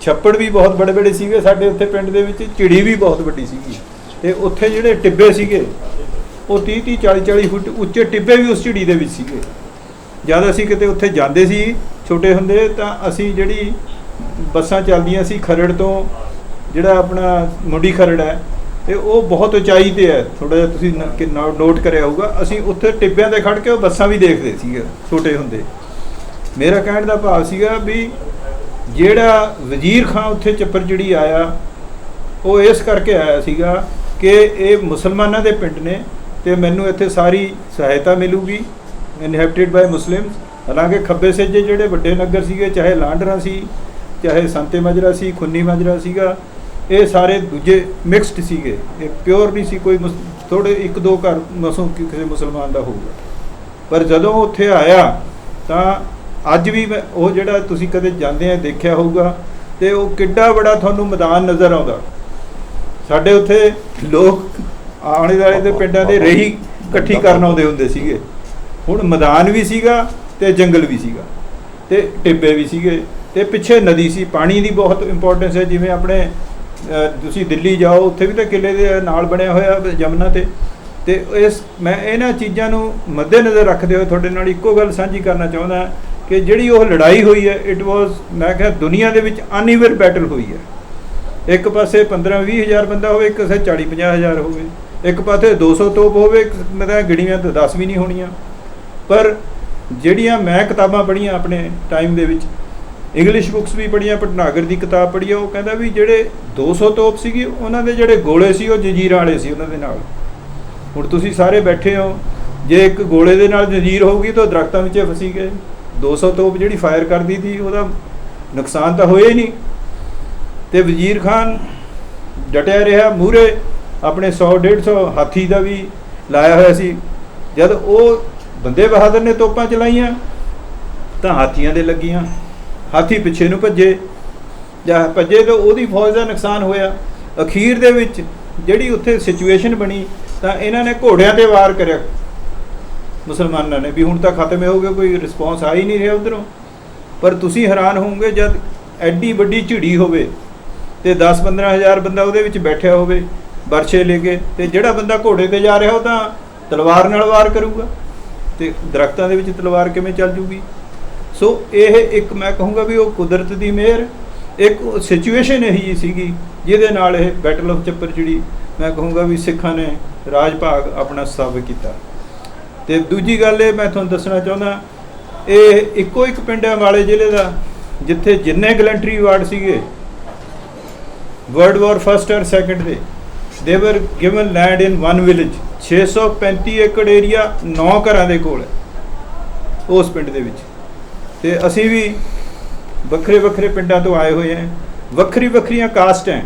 ਛੱਪੜ ਵੀ ਬਹੁਤ ਬੜੇ ਬੜੇ ਸੀਗੇ, ਸਾਡੇ ਉੱਥੇ ਪਿੰਡ ਦੇ ਵਿੱਚ ਝਿੜੀ ਵੀ ਬਹੁਤ ਵੱਡੀ ਸੀਗੀ। ਤੇ ਉੱਥੇ ਜਿਹੜੇ ਟਿੱਬੇ ਸੀਗੇ, ਉਹ 30 30 40 40 ਫੁੱਟ ਉੱਚੇ ਟਿੱਬੇ ਵੀ ਉਸ ਝਿੜੀ ਦੇ ਵਿੱਚ ਸੀਗੇ। ਜਦ ਅਸੀਂ ਕਿਤੇ ਉੱਥੇ ਜਾਂਦੇ ਸੀ, ਛੋਟੇ ਹੁੰਦੇ, ਤਾਂ ਅਸੀਂ ਜਿਹੜੀ ਬੱਸਾਂ ਚੱਲਦੀਆਂ ਸੀ ਖਰੜ ਤੋਂ, ਜਿਹੜਾ ਆਪਣਾ ਮੁੰਡੀ ਖਰੜ ਹੈ ਤੇ ਉਹ ਬਹੁਤ ਉਚਾਈ ਤੇ ਹੈ। ਥੋੜਾ ਜਿਹਾ ਤੁਸੀਂ ਨ- ਕਿ ਨੋ- ਨੋਟ ਕਰਿਆ ਹੋਊਗਾ। ਅਸੀਂ ਉੱਥੇ ਟਿੱਬਿਆਂ ਤੇ ਖੜ ਕੇ ਉਹ ਬੱਸਾਂ ਵੀ ਦੇਖਦੇ ਸੀਗੇ, ਛੋਟੇ ਹੁੰਦੇ। ਮੇਰਾ ਕਹਿਣ ਦਾ ਭਾਵ ਸੀਗਾ ਵੀ ਜਿਹੜਾ ਵਜ਼ੀਰ ਖਾਂ ਉੱਥੇ ਚੱਪਰ ਆਇਆ, ਉਹ ਇਸ ਕਰਕੇ ਆਇਆ ਸੀਗਾ ਕਿ ਇਹ ਮੁਸਲਮਾਨਾਂ ਦੇ ਪਿੰਡ ਨੇ ਤੇ ਮੈਨੂੰ ਇੱਥੇ ਸਾਰੀ ਸਹਾਇਤਾ ਮਿਲੂਗੀ। ਇਨਹੈਬਿਟਡ ਬਾਈ ਮੁਸਲਿਮਸ ਹਾਲਾਂਕਿ ਖੱਬੇ ਸੱਜੇ ਜਿਹੜੇ ਵੱਡੇ ਨਗਰ ਸੀਗੇ, ਚਾਹੇ ਲਾਂਡਰਾ ਸੀ, ਚਾਹੇ ਸੰਤੇ ਮਾਜਰਾ ਸੀ, ਖੁੰਨੀ ਮਾਜਰਾ ਸੀਗਾ ਇਹ ਸਾਰੇ ਦੂਜੇ ਮਿਕਸਡ ਸੀਗੇ। ਇਹ ਪਿਓਰ ਨਹੀਂ ਸੀ, ਕੋਈ ਥੋੜੇ ਇੱਕ ਦੋ ਘਰ ਮਸੋਂ ਕਿਸੇ ਮੁਸਲਮਾਨ ਦਾ ਹੋਊਗਾ। ਪਰ ਜਦੋਂ ਉੱਥੇ ਆਇਆ, ਤਾਂ ਅੱਜ ਵੀ ਮੈਂ, ਉਹ ਜਿਹੜਾ ਤੁਸੀਂ ਕਦੇ ਜਾਂਦੇ ਆ, ਦੇਖਿਆ ਹੋਊਗਾ, ਤੇ ਉਹ ਕਿੱਡਾ ਬੜਾ ਤੁਹਾਨੂੰ ਮੈਦਾਨ ਨਜ਼ਰ ਆਉਂਦਾ। ਸਾਡੇ ਉੱਥੇ ਲੋਕ ਆਲੇ ਦੁਆਲੇ ਦੇ ਪਿੰਡਾਂ ਦੇ ਰਹੀ ਇਕੱਠੀ ਕਰਨ ਆਉਂਦੇ ਹੁੰਦੇ ਸੀਗੇ। ਹੁਣ ਮੈਦਾਨ ਵੀ ਸੀਗਾ ਤੇ ਜੰਗਲ ਵੀ ਸੀਗਾ, ਤੇ ਟਿੱਬੇ ਵੀ ਸੀਗੇ, ਤੇ ਪਿੱਛੇ ਨਦੀ ਸੀ। ਪਾਣੀ ਦੀ ਬਹੁਤ ਇੰਪੋਰਟੈਂਸ ਹੈ, ਜਿਵੇਂ ਆਪਣੇ ਤੁਸੀਂ ਦਿੱਲੀ ਜਾਓ, ਉੱਥੇ ਵੀ ਤਾਂ ਕਿਲੇ ਦੇ ਨਾਲ ਬਣਿਆ ਹੋਇਆ ਜਮਨਾ ਤੇ। ਤੇ ਇਸ, ਮੈਂ ਇਹਨਾਂ ਚੀਜ਼ਾਂ ਨੂੰ ਮੱਦੇਨਜ਼ਰ ਰੱਖਦੇ ਹੋਏ ਤੁਹਾਡੇ ਨਾਲ ਇੱਕੋ ਗੱਲ ਸਾਂਝੀ ਕਰਨਾ ਚਾਹੁੰਦਾ ਕਿ ਜਿਹੜੀ ਉਹ ਲੜਾਈ ਹੋਈ ਹੈ ਇਟ ਵਾਸ ਮੈਂ ਕਿਹਾ ਦੁਨੀਆ ਦੇ ਵਿੱਚ ਅਨਈਵਨ ਬੈਟਲ ਹੋਈ ਹੈ। ਇੱਕ ਪਾਸੇ 15 20 ਹਜ਼ਾਰ ਬੰਦਾ ਹੋਵੇ, ਇੱਕ ਪਾਸੇ 40 50 ਹਜ਼ਾਰ ਹੋਵੇ। ਇੱਕ ਪਾਸੇ 200 ਤੋਪ ਹੋਵੇ, ਇੱਕ ਮੈਂ ਗਿਣੀਆਂ ਤਾਂ 10 ਵੀ ਨਹੀਂ ਹੋਣੀਆਂ। ਪਰ ਜਿਹੜੀਆਂ ਮੈਂ ਕਿਤਾਬਾਂ ਪੜ੍ਹੀਆਂ ਆਪਣੇ ਟਾਈਮ ਦੇ ਵਿੱਚ ਇੰਗਲਿਸ਼ ਬੁੱਕਸ ਵੀ ਪੜ੍ਹੀਆਂ ਪਟਨਾਗਰ ਦੀ ਕਿਤਾਬ ਪੜ੍ਹੀ ਆ, ਉਹ ਕਹਿੰਦਾ ਵੀ ਜਿਹੜੇ 200 ਤੋਪ ਸੀਗੀ ਉਹਨਾਂ ਦੇ ਜਿਹੜੇ ਗੋਲੇ ਸੀ ਉਹ ਜੰਜੀਰਾਂ ਵਾਲੇ ਸੀ ਉਹਨਾਂ ਦੇ ਨਾਲ। ਹੁਣ ਤੁਸੀਂ ਸਾਰੇ ਬੈਠੇ ਹੋ ਜੇ ਇੱਕ ਗੋਲੇ ਦੇ ਨਾਲ ਜੰਜੀਰ ਹੋਊਗੀ ਤਾਂ ਉਹ ਦਰਖਤਾਂ ਵਿੱਚ ਫਸੀ ਗਏ। 200 ਤੋਪ ਜਿਹੜੀ ਫਾਇਰ ਕਰਦੀ ਸੀ ਉਹਦਾ ਨੁਕਸਾਨ ਤਾਂ ਹੋਇਆ ਹੀ ਨਹੀਂ। ਤੇ ਵਜ਼ੀਰ ਖਾਨ ਡਟਿਆ ਰਿਹਾ ਮੂਰੇ ਆਪਣੇ 100 150 ਹਾਥੀ ਦਾ ਵੀ ਲਾਇਆ ਹੋਇਆ ਸੀ। ਜਦ ਉਹ ਬੰਦੇ ਬਹਾਦਰ ਨੇ ਤੋਪਾਂ ਚਲਾਈਆਂ ਤਾਂ ਹਾਥੀਆਂ ਦੇ ਲੱਗੀਆਂ। ਹਾਥੀ ਪਿੱਛੇ ਨੂੰ ਭੱਜੇ, ਜਾਂ ਭੱਜੇ ਤਾਂ ਉਹਦੀ ਫੌਜ ਦਾ ਨੁਕਸਾਨ ਹੋਇਆ। ਅਖੀਰ ਦੇ ਵਿੱਚ ਜਿਹੜੀ ਉੱਥੇ ਸਿਚੁਏਸ਼ਨ ਬਣੀ, ਤਾਂ ਇਹਨਾਂ ਨੇ ਘੋੜਿਆਂ ਤੇ ਵਾਰ ਕਰਿਆ। ਮੁਸਲਮਾਨਾਂ ਨੇ ਵੀ ਹੁਣ ਤਾਂ ਖਤਮ ਹੋ ਗਿਆ, ਕੋਈ ਰਿਸਪੌਂਸ ਆ ਹੀ ਨਹੀਂ ਰਿਹਾ ਉਧਰੋਂ। ਪਰ ਤੁਸੀਂ ਹੈਰਾਨ ਹੋਵੋਗੇ, ਜਦ ਐਡੀ ਵੱਡੀ ਝਿੜੀ ਹੋਵੇ ਤੇ 10-15 ਹਜ਼ਾਰ ਬੰਦਾ ਉਹਦੇ ਵਿੱਚ ਬੈਠਿਆ ਹੋਵੇ ਬਰਛੇ ਲੈ ਕੇ, ਤੇ ਜਿਹੜਾ ਬੰਦਾ ਘੋੜੇ ਤੇ ਜਾ ਰਿਹਾ ਉਹ ਤਾਂ ਤਲਵਾਰ ਨਾਲ ਵਾਰ ਕਰੂਗਾ। ਤੇ ਦਰਖਤਾਂ ਦੇ ਵਿੱਚ ਤਲਵਾਰ ਕਿਵੇਂ ਚੱਲ ਜੂਗੀ? ਸੋ ਇਹ ਇੱਕ ਮੈਂ ਕਹੂੰਗਾ ਵੀ ਉਹ ਕੁਦਰਤ ਦੀ ਮਿਹਰ, ਇੱਕ ਸਿਚੁਏਸ਼ਨ ਇਹੀ ਜਿਹੀ ਸੀਗੀ, ਜਿਹਦੇ ਨਾਲ ਇਹ ਬੈਟਲ ਆਫ ਚੱਪਰ ਜਿਹੜੀ ਮੈਂ ਕਹੂੰਗਾ ਵੀ ਸਿੱਖਾਂ ਨੇ ਰਾਜ ਭਾਗ ਆਪਣਾ ਸਾਬਤ ਕੀਤਾ। ਤੇ ਦੂਜੀ ਗੱਲ ਇਹ ਮੈਂ ਤੁਹਾਨੂੰ ਦੱਸਣਾ ਚਾਹੁੰਦਾ, ਇਹ ਇੱਕੋ ਇੱਕ ਪਿੰਡ ਹੈ ਵਾਲੇ ਜ਼ਿਲ੍ਹੇ ਦਾ, ਜਿੱਥੇ ਜਿੰਨੇ ਗਲੈਂਟਰੀ ਵਾਰਡ ਸੀਗੇ ਵਰਲਡ ਵਾਰ ਫਸਟ ਔਰ ਸੈਕੰਡ ਦੇ ਦੇ were given land in one village 635 ਏਕੜ ਏਰੀਆ 9 ਘਰਾਂ ਦੇ ਕੋਲ ਹੈ, ਉਸ ਪਿੰਡ ਦੇ ਵਿੱਚ। ਤੇ ਅਸੀਂ ਵੀ ਵੱਖਰੇ ਵੱਖਰੇ ਪਿੰਡਾਂ ਤੋਂ ਆਏ ਹੋਏ ਹਾਂ। ਵੱਖਰੀ ਵੱਖਰੀਆਂ ਕਾਸਟ ਹੈ।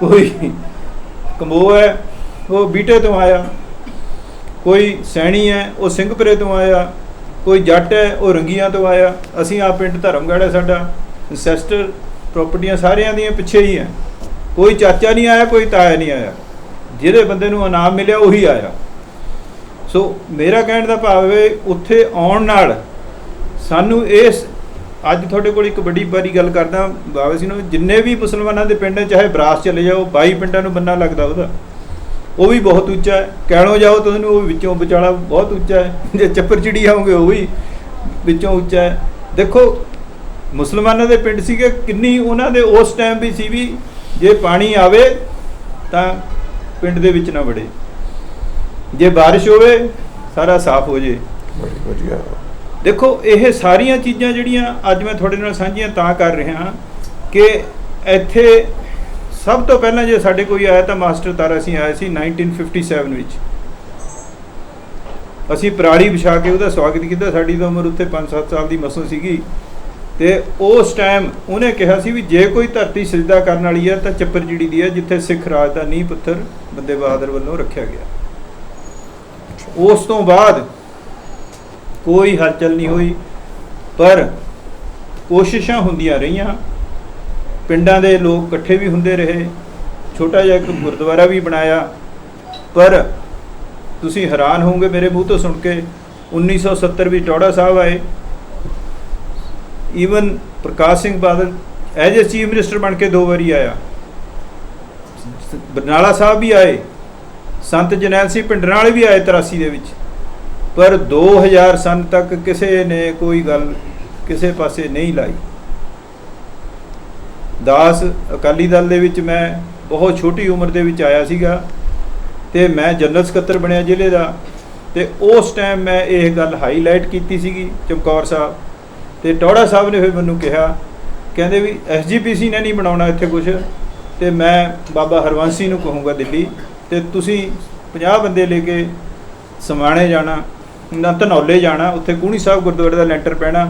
ਕੋਈ ਕੰਬੋ ਹੈ, ਉਹ ਬੀਟੇ ਤੋਂ ਆਇਆ। ਕੋਈ ਸੈਣੀ ਹੈ, ਉਹ ਸਿੰਘਪੁਰੇ ਤੋਂ ਆਇਆ। ਕੋਈ ਜੱਟ ਹੈ, ਉਹ ਰੰਗੀਆਂ ਤੋਂ ਆਇਆ। ਅਸੀਂ ਆ ਪਿੰਡ ਧਰਮਗੜ੍ਹ ਹੈ ਸਾਡਾ। ਐਂਸੈਸਟਰ ਪ੍ਰਾਪਰਟੀਆਂ ਸਾਰਿਆਂ ਦੀਆਂ ਪਿੱਛੇ ਹੀ ਹੈ। ਕੋਈ ਚਾਚਾ ਨਹੀਂ ਆਇਆ, ਕੋਈ ਤਾਇਆ ਨਹੀਂ ਆਇਆ। ਜਿਹੜੇ ਬੰਦੇ ਨੂੰ ਇਨਾਮ ਮਿਲਿਆ, ਉਹੀ ਆਇਆ। ਸੋ ਮੇਰਾ ਕਹਿਣ ਦਾ ਭਾਵ ਹੈ, ਉੱਥੇ ਆਉਣ ਨਾਲ ਸਾਨੂੰ ਇਸ ਅੱਜ ਤੁਹਾਡੇ ਕੋਲ ਇੱਕ ਵੱਡੀ ਬਾਰੀ ਗੱਲ ਕਰਦਾ ਬਾਬਾ ਸਿੰਘ ਨੂੰ, ਜਿੰਨੇ ਵੀ ਮੁਸਲਮਾਨਾਂ ਦੇ ਪਿੰਡ ਚਾਹੇ ਬਰਾਸ ਚਲੇ ਜਾਓ 22 ਪਿੰਡਾਂ ਨੂੰ ਬੰਨਾ ਲੱਗਦਾ ਉਹਦਾ। ਉਹ ਵੀ ਬਹੁਤ ਉੱਚਾ ਹੈ। ਕਹਿਣੋ ਜਾਓ ਤੁਹਾਨੂੰ ਉਹ ਵਿੱਚੋਂ ਵਿਚਾਲਾ ਬਹੁਤ ਉੱਚਾ ਹੈ। ਜੇ ਚੱਪਰ ਚਿੜੀ ਆਉਂਗੇ, ਉਹ ਵੀ ਵਿੱਚੋਂ ਉੱਚਾ ਹੈ। ਦੇਖੋ, ਮੁਸਲਮਾਨਾਂ ਦੇ ਪਿੰਡ ਸੀਗੇ, ਕਿੰਨੀ ਉਹਨਾਂ ਦੇ ਉਸ ਟਾਈਮ ਵੀ ਸੀ ਵੀ ਜੇ ਪਾਣੀ ਆਵੇ ਤਾਂ ਪਿੰਡ ਦੇ ਵਿੱਚ ਨਾ ਵੜੇ। ਜੇ ਬਾਰਿਸ਼ ਹੋਵੇ, ਸਾਰਾ ਸਾਫ਼ ਹੋ ਜੇ। ਵਧੀਆ। ਦੇਖੋ, ਇਹ ਸਾਰੀਆਂ ਚੀਜ਼ਾਂ ਜਿਹੜੀਆਂ ਅੱਜ ਮੈਂ ਤੁਹਾਡੇ ਨਾਲ ਸਾਂਝੀਆਂ ਤਾਂ ਕਰ ਰਿਹਾ ਕਿ ਇੱਥੇ ਸਭ ਤੋਂ ਪਹਿਲਾਂ ਜੇ ਸਾਡੇ ਕੋਈ ਆਇਆ ਤਾਂ ਮਾਸਟਰ ਤਾਰਾ ਸਿੰਘ ਆਇਆ ਸੀ 1957 ਵਿੱਚ। ਅਸੀਂ ਪਰਾਲੀ ਵਿਛਾ ਕੇ ਉਹਦਾ ਸਵਾਗਤ ਕੀਤਾ। ਸਾਡੀ ਤਾਂ ਉਮਰ ਉੱਥੇ 5-7 ਸਾਲ ਦੀ ਮਸੋਂ ਸੀਗੀ। ਤੇ ਉਸ ਟਾਈਮ ਉਹਨੇ ਕਿਹਾ ਸੀ ਵੀ ਜੇ ਕੋਈ ਧਰਤੀ ਸਿਜਦਾ ਕਰਨ ਵਾਲੀ ਹੈ ਤਾਂ ਚੱਪਰ ਜਿਹੜੀ ਦੀ ਹੈ, ਜਿੱਥੇ ਸਿੱਖ ਰਾਜ ਦਾ ਨੀਂਹ ਪੱਥਰ ਬੰਦੇ ਬਹਾਦਰ ਵੱਲੋਂ ਰੱਖਿਆ ਗਿਆ। ਉਸ ਤੋਂ ਬਾਅਦ ਕੋਈ ਹਲਚਲ ਨਹੀਂ ਹੋਈ, ਪਰ ਕੋਸ਼ਿਸ਼ਾਂ ਹੁੰਦੀਆਂ ਰਹੀਆਂ। ਪਿੰਡਾਂ ਦੇ ਲੋਕ ਇਕੱਠੇ ਵੀ ਹੁੰਦੇ ਰਹੇ, ਛੋਟਾ ਜਿਹਾ ਇੱਕ ਗੁਰਦੁਆਰਾ ਵੀ ਬਣਾਇਆ। ਪਰ ਤੁਸੀਂ ਹੈਰਾਨ ਹੋਵੋਗੇ ਮੇਰੇ ਮੂੰਹ ਤੋਂ ਸੁਣ ਕੇ 1970 ਵਿੱਚ ਟੌੜਾ ਸਾਹਿਬ ਆਏ। Even Parkash Singh Badal as a chief minister ਬਣ ਕੇ ਦੋ ਵਾਰੀ ਆਇਆ। ਬਰਨਾਲਾ ਸਾਹਿਬ ਵੀ ਆਏ, ਸੰਤ ਜਨੈਲ ਸਿੰਘ ਪਿੰਡਰਾਂ ਵਾਲੇ ਵੀ ਆਏ 83 ਦੇ ਵਿੱਚ। ਪਰ 2000 ਸਨ ਤੱਕ ਕਿਸੇ ਨੇ ਕੋਈ ਗੱਲ ਕਿਸੇ ਪਾਸੇ ਨਹੀਂ ਲਾਈ। ਦਾਸ ਅਕਾਲੀ ਦਲ ਦੇ ਵਿੱਚ ਮੈਂ ਬਹੁਤ ਛੋਟੀ ਉਮਰ ਦੇ ਵਿੱਚ ਆਇਆ ਸੀਗਾ ਤੇ ਮੈਂ ਜਨਰਲ ਸਕੱਤਰ ਬਣਿਆ ਜ਼ਿਲ੍ਹੇ ਦਾ ਤੇ ਉਸ ਟਾਈਮ ਮੈਂ ਇਹ ਗੱਲ ਹਾਈਲਾਈਟ ਕੀਤੀ ਸੀਗੀ ਚਮਕੌਰ ਸਾਹਿਬ ਤੇ ਟੌੜਾ ਸਾਹਿਬ ਨੇ ਫਿਰ ਮੈਨੂੰ ਕਿਹਾ, ਕਹਿੰਦੇ ਵੀ ਐਸਜੀਪੀਸੀ ਨੇ ਨਹੀਂ ਬਣਾਉਣਾ ਇੱਥੇ ਕੁਝ ਤੇ ਮੈਂ ਬਾਬਾ ਹਰਵੰਸੀ ਨੂੰ ਕਹੂੰਗਾ ਦਿੱਲੀ ਤੇ ਤੁਸੀਂ 50 ਬੰਦੇ ਲੈ ਕੇ ਸਮਾਣੇ ਜਾਣਾ। ਨਾ ਧਨੌਲੇ ਜਾਣਾ ਉੱਥੇ ਕੂਣੀ ਸਾਹਿਬ ਗੁਰਦੁਆਰੇ ਦਾ ਲੈਂਟਰ ਪੈਣਾ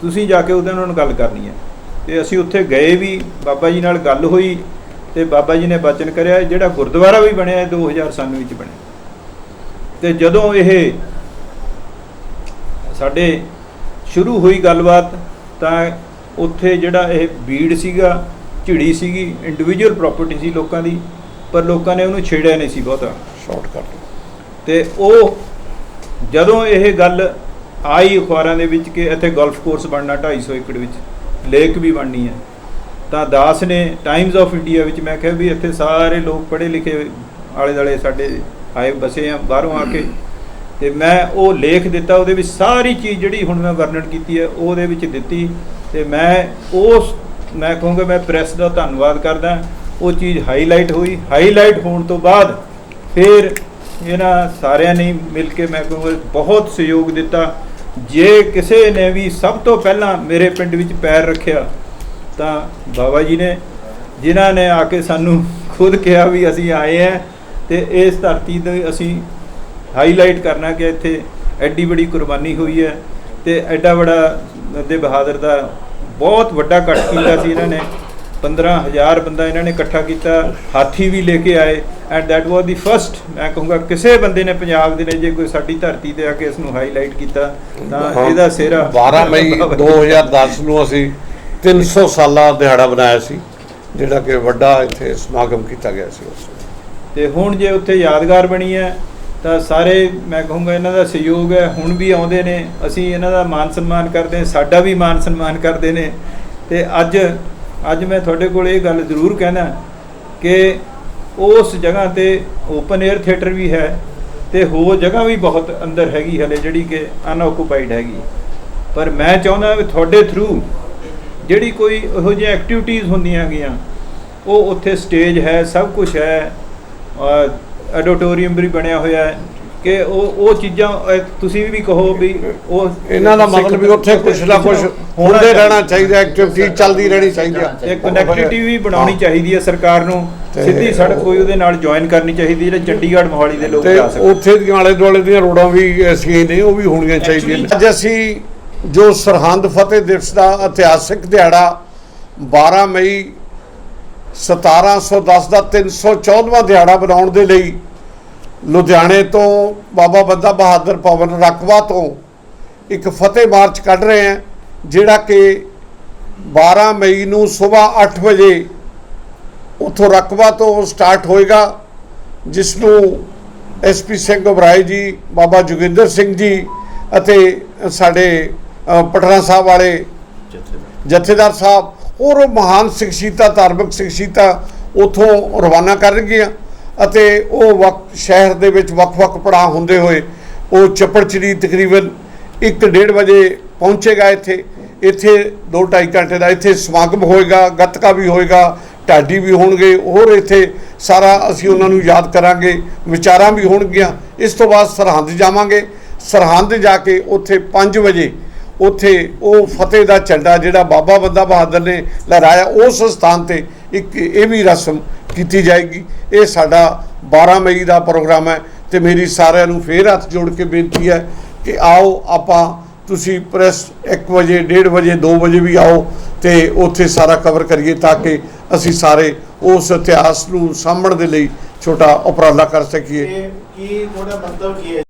ਤੁਸੀਂ ਜਾ ਕੇ ਉਹਦੇ ਨਾਲ ਗੱਲ ਕਰਨੀ ਹੈ। ਤੇ ਅਸੀਂ ਉੱਥੇ ਗਏ ਵੀ ਬਾਬਾ ਜੀ ਨਾਲ ਗੱਲ ਹੋਈ ਤੇ ਬਾਬਾ ਜੀ ਨੇ ਬਚਨ ਕਰਿਆ ਜਿਹੜਾ ਗੁਰਦੁਆਰਾ ਵੀ ਬਣਿਆ ਇਹ 2000 ਵਿੱਚ ਬਣਿਆ। ਤੇ ਜਦੋਂ ਇਹ ਸਾਡੇ ਸ਼ੁਰੂ ਹੋਈ ਗੱਲਬਾਤ ਤਾਂ ਉੱਥੇ ਜਿਹੜਾ ਇਹ ਬੀੜ ਸੀਗਾ ਝਿੜੀ ਸੀਗੀ ਇੰਡੀਵਿਜੂਅਲ ਪ੍ਰਾਪਰਟੀ ਸੀ ਲੋਕਾਂ ਦੀ ਪਰ ਲੋਕਾਂ ਨੇ ਉਹਨੂੰ ਛੇੜਿਆ ਨਹੀਂ ਸੀ ਬਹੁਤਾ। ਸ਼ਾਰਟ ਕਰ ਲਓ ਤੇ ਉਹ ਜਦੋਂ ਇਹ ਗੱਲ ਆਈ ਅਖਬਾਰਾਂ ਦੇ ਵਿੱਚ ਕਿ ਇੱਥੇ ਗੋਲਫ ਕੋਰਸ ਬਣਨਾ 250 ਏਕੜ ਵਿੱਚ ਲੇਕ ਵੀ ਬਣਨੀ ਹੈ, ਤਾਂ ਦਾਸ ਨੇ ਟਾਈਮਜ਼ ਆਫ ਇੰਡੀਆ ਵਿੱਚ ਮੈਂ ਕਿਹਾ ਵੀ ਇੱਥੇ ਸਾਰੇ ਲੋਕ ਪੜ੍ਹੇ ਲਿਖੇ ਆਲੇ ਦਾਲੇ ਸਾਡੇ ਆਏ ਬਸੇ ਆ, ਬਾਹਰੋਂ ਆ ਕੇ। ਤੇ ਮੈਂ ਉਹ ਲੇਖ ਦਿੱਤਾ, ਉਹਦੇ ਵਿੱਚ ਸਾਰੀ ਚੀਜ਼ ਜਿਹੜੀ ਹੁਣ ਮੈਂ ਵਰਣਨ ਕੀਤੀ ਹੈ, ਉਹਦੇ ਵਿੱਚ ਦਿੱਤੀ। ਤੇ ਮੈਂ ਉਸ, ਮੈਂ ਕਹੂੰਗਾ ਮੈਂ ਪ੍ਰੈਸ ਦਾ ਧੰਨਵਾਦ ਕਰਦਾ। ਉਹ ਚੀਜ਼ ਹਾਈਲਾਈਟ ਹੋਈ। ਹਾਈਲਾਈਟ ਹੋਣ ਤੋਂ ਬਾਅਦ ਫਿਰ ਇਹਨਾਂ ਸਾਰਿਆਂ ਨੇ ਮਿਲ ਕੇ ਮੈਂ ਕਹੂੰਗਾ ਬਹੁਤ ਸਹਿਯੋਗ ਦਿੱਤਾ। ਜੇ ਕਿਸੇ ਨੇ ਵੀ ਸਭ ਤੋਂ ਪਹਿਲਾਂ ਮੇਰੇ ਪਿੰਡ ਵਿੱਚ ਪੈਰ ਰੱਖਿਆ, ਤਾਂ ਬਾਬਾ ਜੀ ਨੇ, ਜਿਨ੍ਹਾਂ ਨੇ ਆ ਕੇ ਸਾਨੂੰ ਖੁਦ ਕਿਹਾ ਵੀ ਅਸੀਂ ਆਏ ਆ ਤੇ ਇਸ ਧਰਤੀ ਤੇ ਅਸੀਂ ਹਾਈਲਾਈਟ ਕਰਨਾ ਕਿ ਇੱਥੇ ਐਡੀ ਬੜੀ ਕੁਰਬਾਨੀ ਹੋਈ ਹੈ ਤੇ ਐਡਾ ਬੜਾ ਦੇ ਬਹਾਦਰ ਦਾ ਬਹੁਤ ਵੱਡਾ ਇਕੱਠ ਕੀਤਾ ਸੀ ਇਹਨਾਂ ਨੇ। 15000 ਬੰਦਾ ਇਹਨਾਂ ਨੇ ਇਕੱਠਾ ਕੀਤਾ ਹਾਥੀ ਵੀ ਲੈ ਕੇ ਆਏ and that was the first ਮੈਂ ਕਹੂੰਗਾ ਕਿਸੇ ਬੰਦੇ ਨੇ ਪੰਜਾਬ ਦੇ ਨੇ ਜੇ ਕੋਈ ਸਾਡੀ ਧਰਤੀ ਤੇ ਆ ਕੇ ਇਸ ਨੂੰ ਹਾਈਲਾਈਟ ਕੀਤਾ ਤਾਂ ਇਹਦਾ ਸਿਹਰਾ 12 ਮਈ 2010 ਨੂੰ ਅਸੀਂ 300 ਸਾਲਾ ਦਿਹਾੜਾ ਬਣਾਇਆ ਸੀ ਜਿਹੜਾ ਕਿ ਵੱਡਾ ਇੱਥੇ ਸਮਾਗਮ ਕੀਤਾ ਗਿਆ ਸੀ ਉਸ। ਤੇ ਹੁਣ ਜੇ ਉੱਥੇ ਯਾਦਗਾਰ ਬਣੀ ਹੈ ਤਾਂ ਸਾਰੇ ਮੈਂ ਕਹੂੰਗਾ ਇਹਨਾਂ ਦਾ ਸਹਿਯੋਗ ਹੈ ਹੁਣ ਵੀ ਆਉਂਦੇ ਨੇ ਅਸੀਂ ਇਹਨਾਂ ਦਾ ਮਾਨ ਸਨਮਾਨ ਕਰਦੇ ਸਾਡਾ ਵੀ ਮਾਨ ਸਨਮਾਨ ਕਰਦੇ ਨੇ ਤੇ ਅੱਜ ਅੱਜ ਮੈਂ ਤੁਹਾਡੇ ਕੋਲ ਇਹ ਗੱਲ ਜ਼ਰੂਰ ਕਹਿਣਾ ਕਿ ਉਸ ਜਗ੍ਹਾ ਤੇ ਓਪਨ 에ਅਰ ਥੀਏਟਰ ਵੀ ਹੈ ਤੇ ਹੋਰ ਜਗ੍ਹਾ ਵੀ ਬਹੁਤ ਅੰਦਰ ਹੈਗੀ ਹਲੇ ਜਿਹੜੀ ਕਿ ਅਨਆਕੂਪਾਈਡ ਹੈਗੀ। ਪਰ ਮੈਂ ਚਾਹੁੰਦਾ ਵੀ ਤੁਹਾਡੇ ਥਰੂ ਜਿਹੜੀ ਕੋਈ ਇਹੋ ਜਿਹੀ ਐਕਟੀਵਿਟੀਜ਼ ਹੁੰਦੀਆਂ ਹੈਗੀਆਂ, ਉਹ ਉੱਥੇ ਸਟੇਜ ਹੈ, ਸਭ ਕੁਝ ਹੈ। ਐਡੋਟੋਰੀਅਮ ਵੀ ਬਣਿਆ ਹੋਇਆ ਹੈ। ਕਿ ਉਹ ਉਹ ਚੀਜ਼ਾਂ ਅਹ, ਤੁਸੀਂ ਵੀ ਕਹੋ ਵੀ ਉਹ ਇਹਨਾਂ ਦਾ ਮਤਲਬ ਵੀ ਉੱਥੇ ਕੁਝ ਨਾ ਕੁਝ ਹੁੰਦੇ ਰਹਿਣਾ ਚਾਹੀਦਾ ਐਕਟੀਵਿਟੀ ਚੱਲਦੀ ਰਹਿਣੀ ਚਾਹੀਦੀ ਹੈ ਤੇ ਕਨੈਕਟੀਵਿਟੀ ਵੀ ਬਣਾਉਣੀ ਚਾਹੀਦੀ ਹੈ ਸਰਕਾਰ ਨੂੰ। ਤੇ ਸਿੱਧੀ ਸੜਕ ਕੋਈ ਉਹਦੇ ਨਾਲ ਜੁਆਇਨ ਕਰਨੀ ਚਾਹੀਦੀ ਜਿਹੜੇ ਚੰਡੀਗੜ੍ਹ ਮੋਹਾਲੀ ਦੇ ਲੋਕ ਤੇ ਜਾ ਸਕਣ ਉੱਥੇ ਦੀਆਂ ਆਲੇ ਦੁਆਲੇ ਦੀਆਂ ਰੋਡਾਂ ਵੀ ਐਸੀਆਂ ਨੇ ਉਹ ਵੀ ਹੋਣੀਆਂ ਚਾਹੀਦੀਆਂ ਨੇ। ਅੱਜ ਅਸੀਂ ਜੋ ਸਰਹੰਦ ਫਤਿਹ ਦਿਵਸ ਦਾ ਇਤਿਹਾਸਿਕ ਦਿਹਾੜਾ 12 ਮਈ 1710 ਦਾ 314ਵਾਂ ਦਿਹਾੜਾ ਬਣਾਉਣ ਦੇ ਲਈ ਲੁਧਿਆਣੇ ਤੋਂ ਬਾਬਾ ਬੰਦਾ ਬਹਾਦਰ ਭਵਨ ਰਕਵਾ ਤੋਂ ਇੱਕ ਫਤਿਹ ਮਾਰਚ ਕੱਢ ਰਹੇ ਹਾਂ, ਜਿਹੜਾ ਕਿ 12 ਮਈ ਨੂੰ ਸਵੇਰ 8 ਵਜੇ ਉੱਥੋਂ ਰਕਵਾ ਤੋਂ ਸਟਾਰਟ ਹੋਏਗਾ, ਜਿਸ ਨੂੰ ਐਸਪੀ ਸਿੰਘ ਘਬਰਾਏ ਜੀ, ਬਾਬਾ ਜੋਗਿੰਦਰ ਸਿੰਘ ਜੀ ਅਤੇ ਸਾਡੇ ਪਟਨਾ ਸਾਹਿਬ ਵਾਲੇ ਜਥੇਦਾਰ ਸਾਹਿਬ, ਹੋਰ ਉਹ ਮਹਾਨ ਸ਼ਖਸੀਅਤਾਂ ਧਾਰਮਿਕ ਸ਼ਖਸੀਅਤਾਂ ਉਥੋਂ ਰਵਾਨਾ ਕਰਨਗੀਆਂ ਅਤੇ ਉਹ ਵਕ ਸ਼ਹਿਰ ਦੇ ਵਿੱਚ ਵੱਖ-ਵੱਖ ਪੜਾਅ ਹੁੰਦੇ ਹੋਏ ਉਹ ਚੱਪੜਚਿੜੀ ਤਕਰੀਬਨ 1:30 ਵਜੇ ਪਹੁੰਚੇਗਾ ਇੱਥੇ। ਇੱਥੇ 2-2.5 ਘੰਟੇ ਦਾ ਇੱਥੇ ਸਮਾਗਮ ਹੋਏਗਾ, ਗੱਤਕਾ ਵੀ ਹੋਏਗਾ, ਢਾਡੀ ਵੀ ਹੋਣਗੇ, ਹੋਰ ਇੱਥੇ ਸਾਰਾ ਅਸੀਂ ਉਹਨਾਂ ਨੂੰ ਯਾਦ ਕਰਾਂਗੇ, ਵਿਚਾਰਾਂ ਵੀ ਹੋਣਗੀਆਂ। ਇਸ ਤੋਂ ਬਾਅਦ ਸਰਹੰਦ ਜਾਵਾਂਗੇ। ਸਰਹੰਦ ਜਾ ਕੇ ਉੱਥੇ 5 ਵਜੇ ਉੱਥੇ ਉਹ ਫਤਿਹ ਦਾ ਝੰਡਾ ਜਿਹੜਾ ਬਾਬਾ ਬੰਦਾ ਬਹਾਦਰ ਨੇ ਲਹਿਰਾਇਆ, ਉਸ ਸਥਾਨ ਤੇ ਇੱਕ ਇਹ ਵੀ ਰਸਮ ਕੀਤੀ ਜਾਏਗੀ। ਇਹ ਸਾਡਾ 12 ਮਈ ਦਾ ਪ੍ਰੋਗਰਾਮ ਹੈ ਤੇ ਮੇਰੀ ਸਾਰਿਆਂ ਨੂੰ ਫੇਰ ਹੱਥ ਜੋੜ ਕੇ ਬੇਨਤੀ ਹੈ ਕਿ ਆਓ, ਆਪਾਂ ਤੁਸੀਂ ਪ੍ਰੈਸ 1 ਵਜੇ 1:30 ਵਜੇ 2 ਵਜੇ ਵੀ ਆਓ ਤੇ ਉੱਥੇ ਸਾਰਾ ਕਵਰ ਕਰੀਏ ਤਾਂ ਕਿ ਅਸੀਂ ਸਾਰੇ ਉਸ ਇਤਿਹਾਸ ਨੂੰ ਸਾਂਭਣ ਦੇ ਲਈ ਛੋਟਾ ਉਪਰਾਲਾ ਕਰ ਸਕੀਏ। ਕੀ ਤੁਹਾਡਾ ਮੰਤਵ ਕੀ ਹੈ?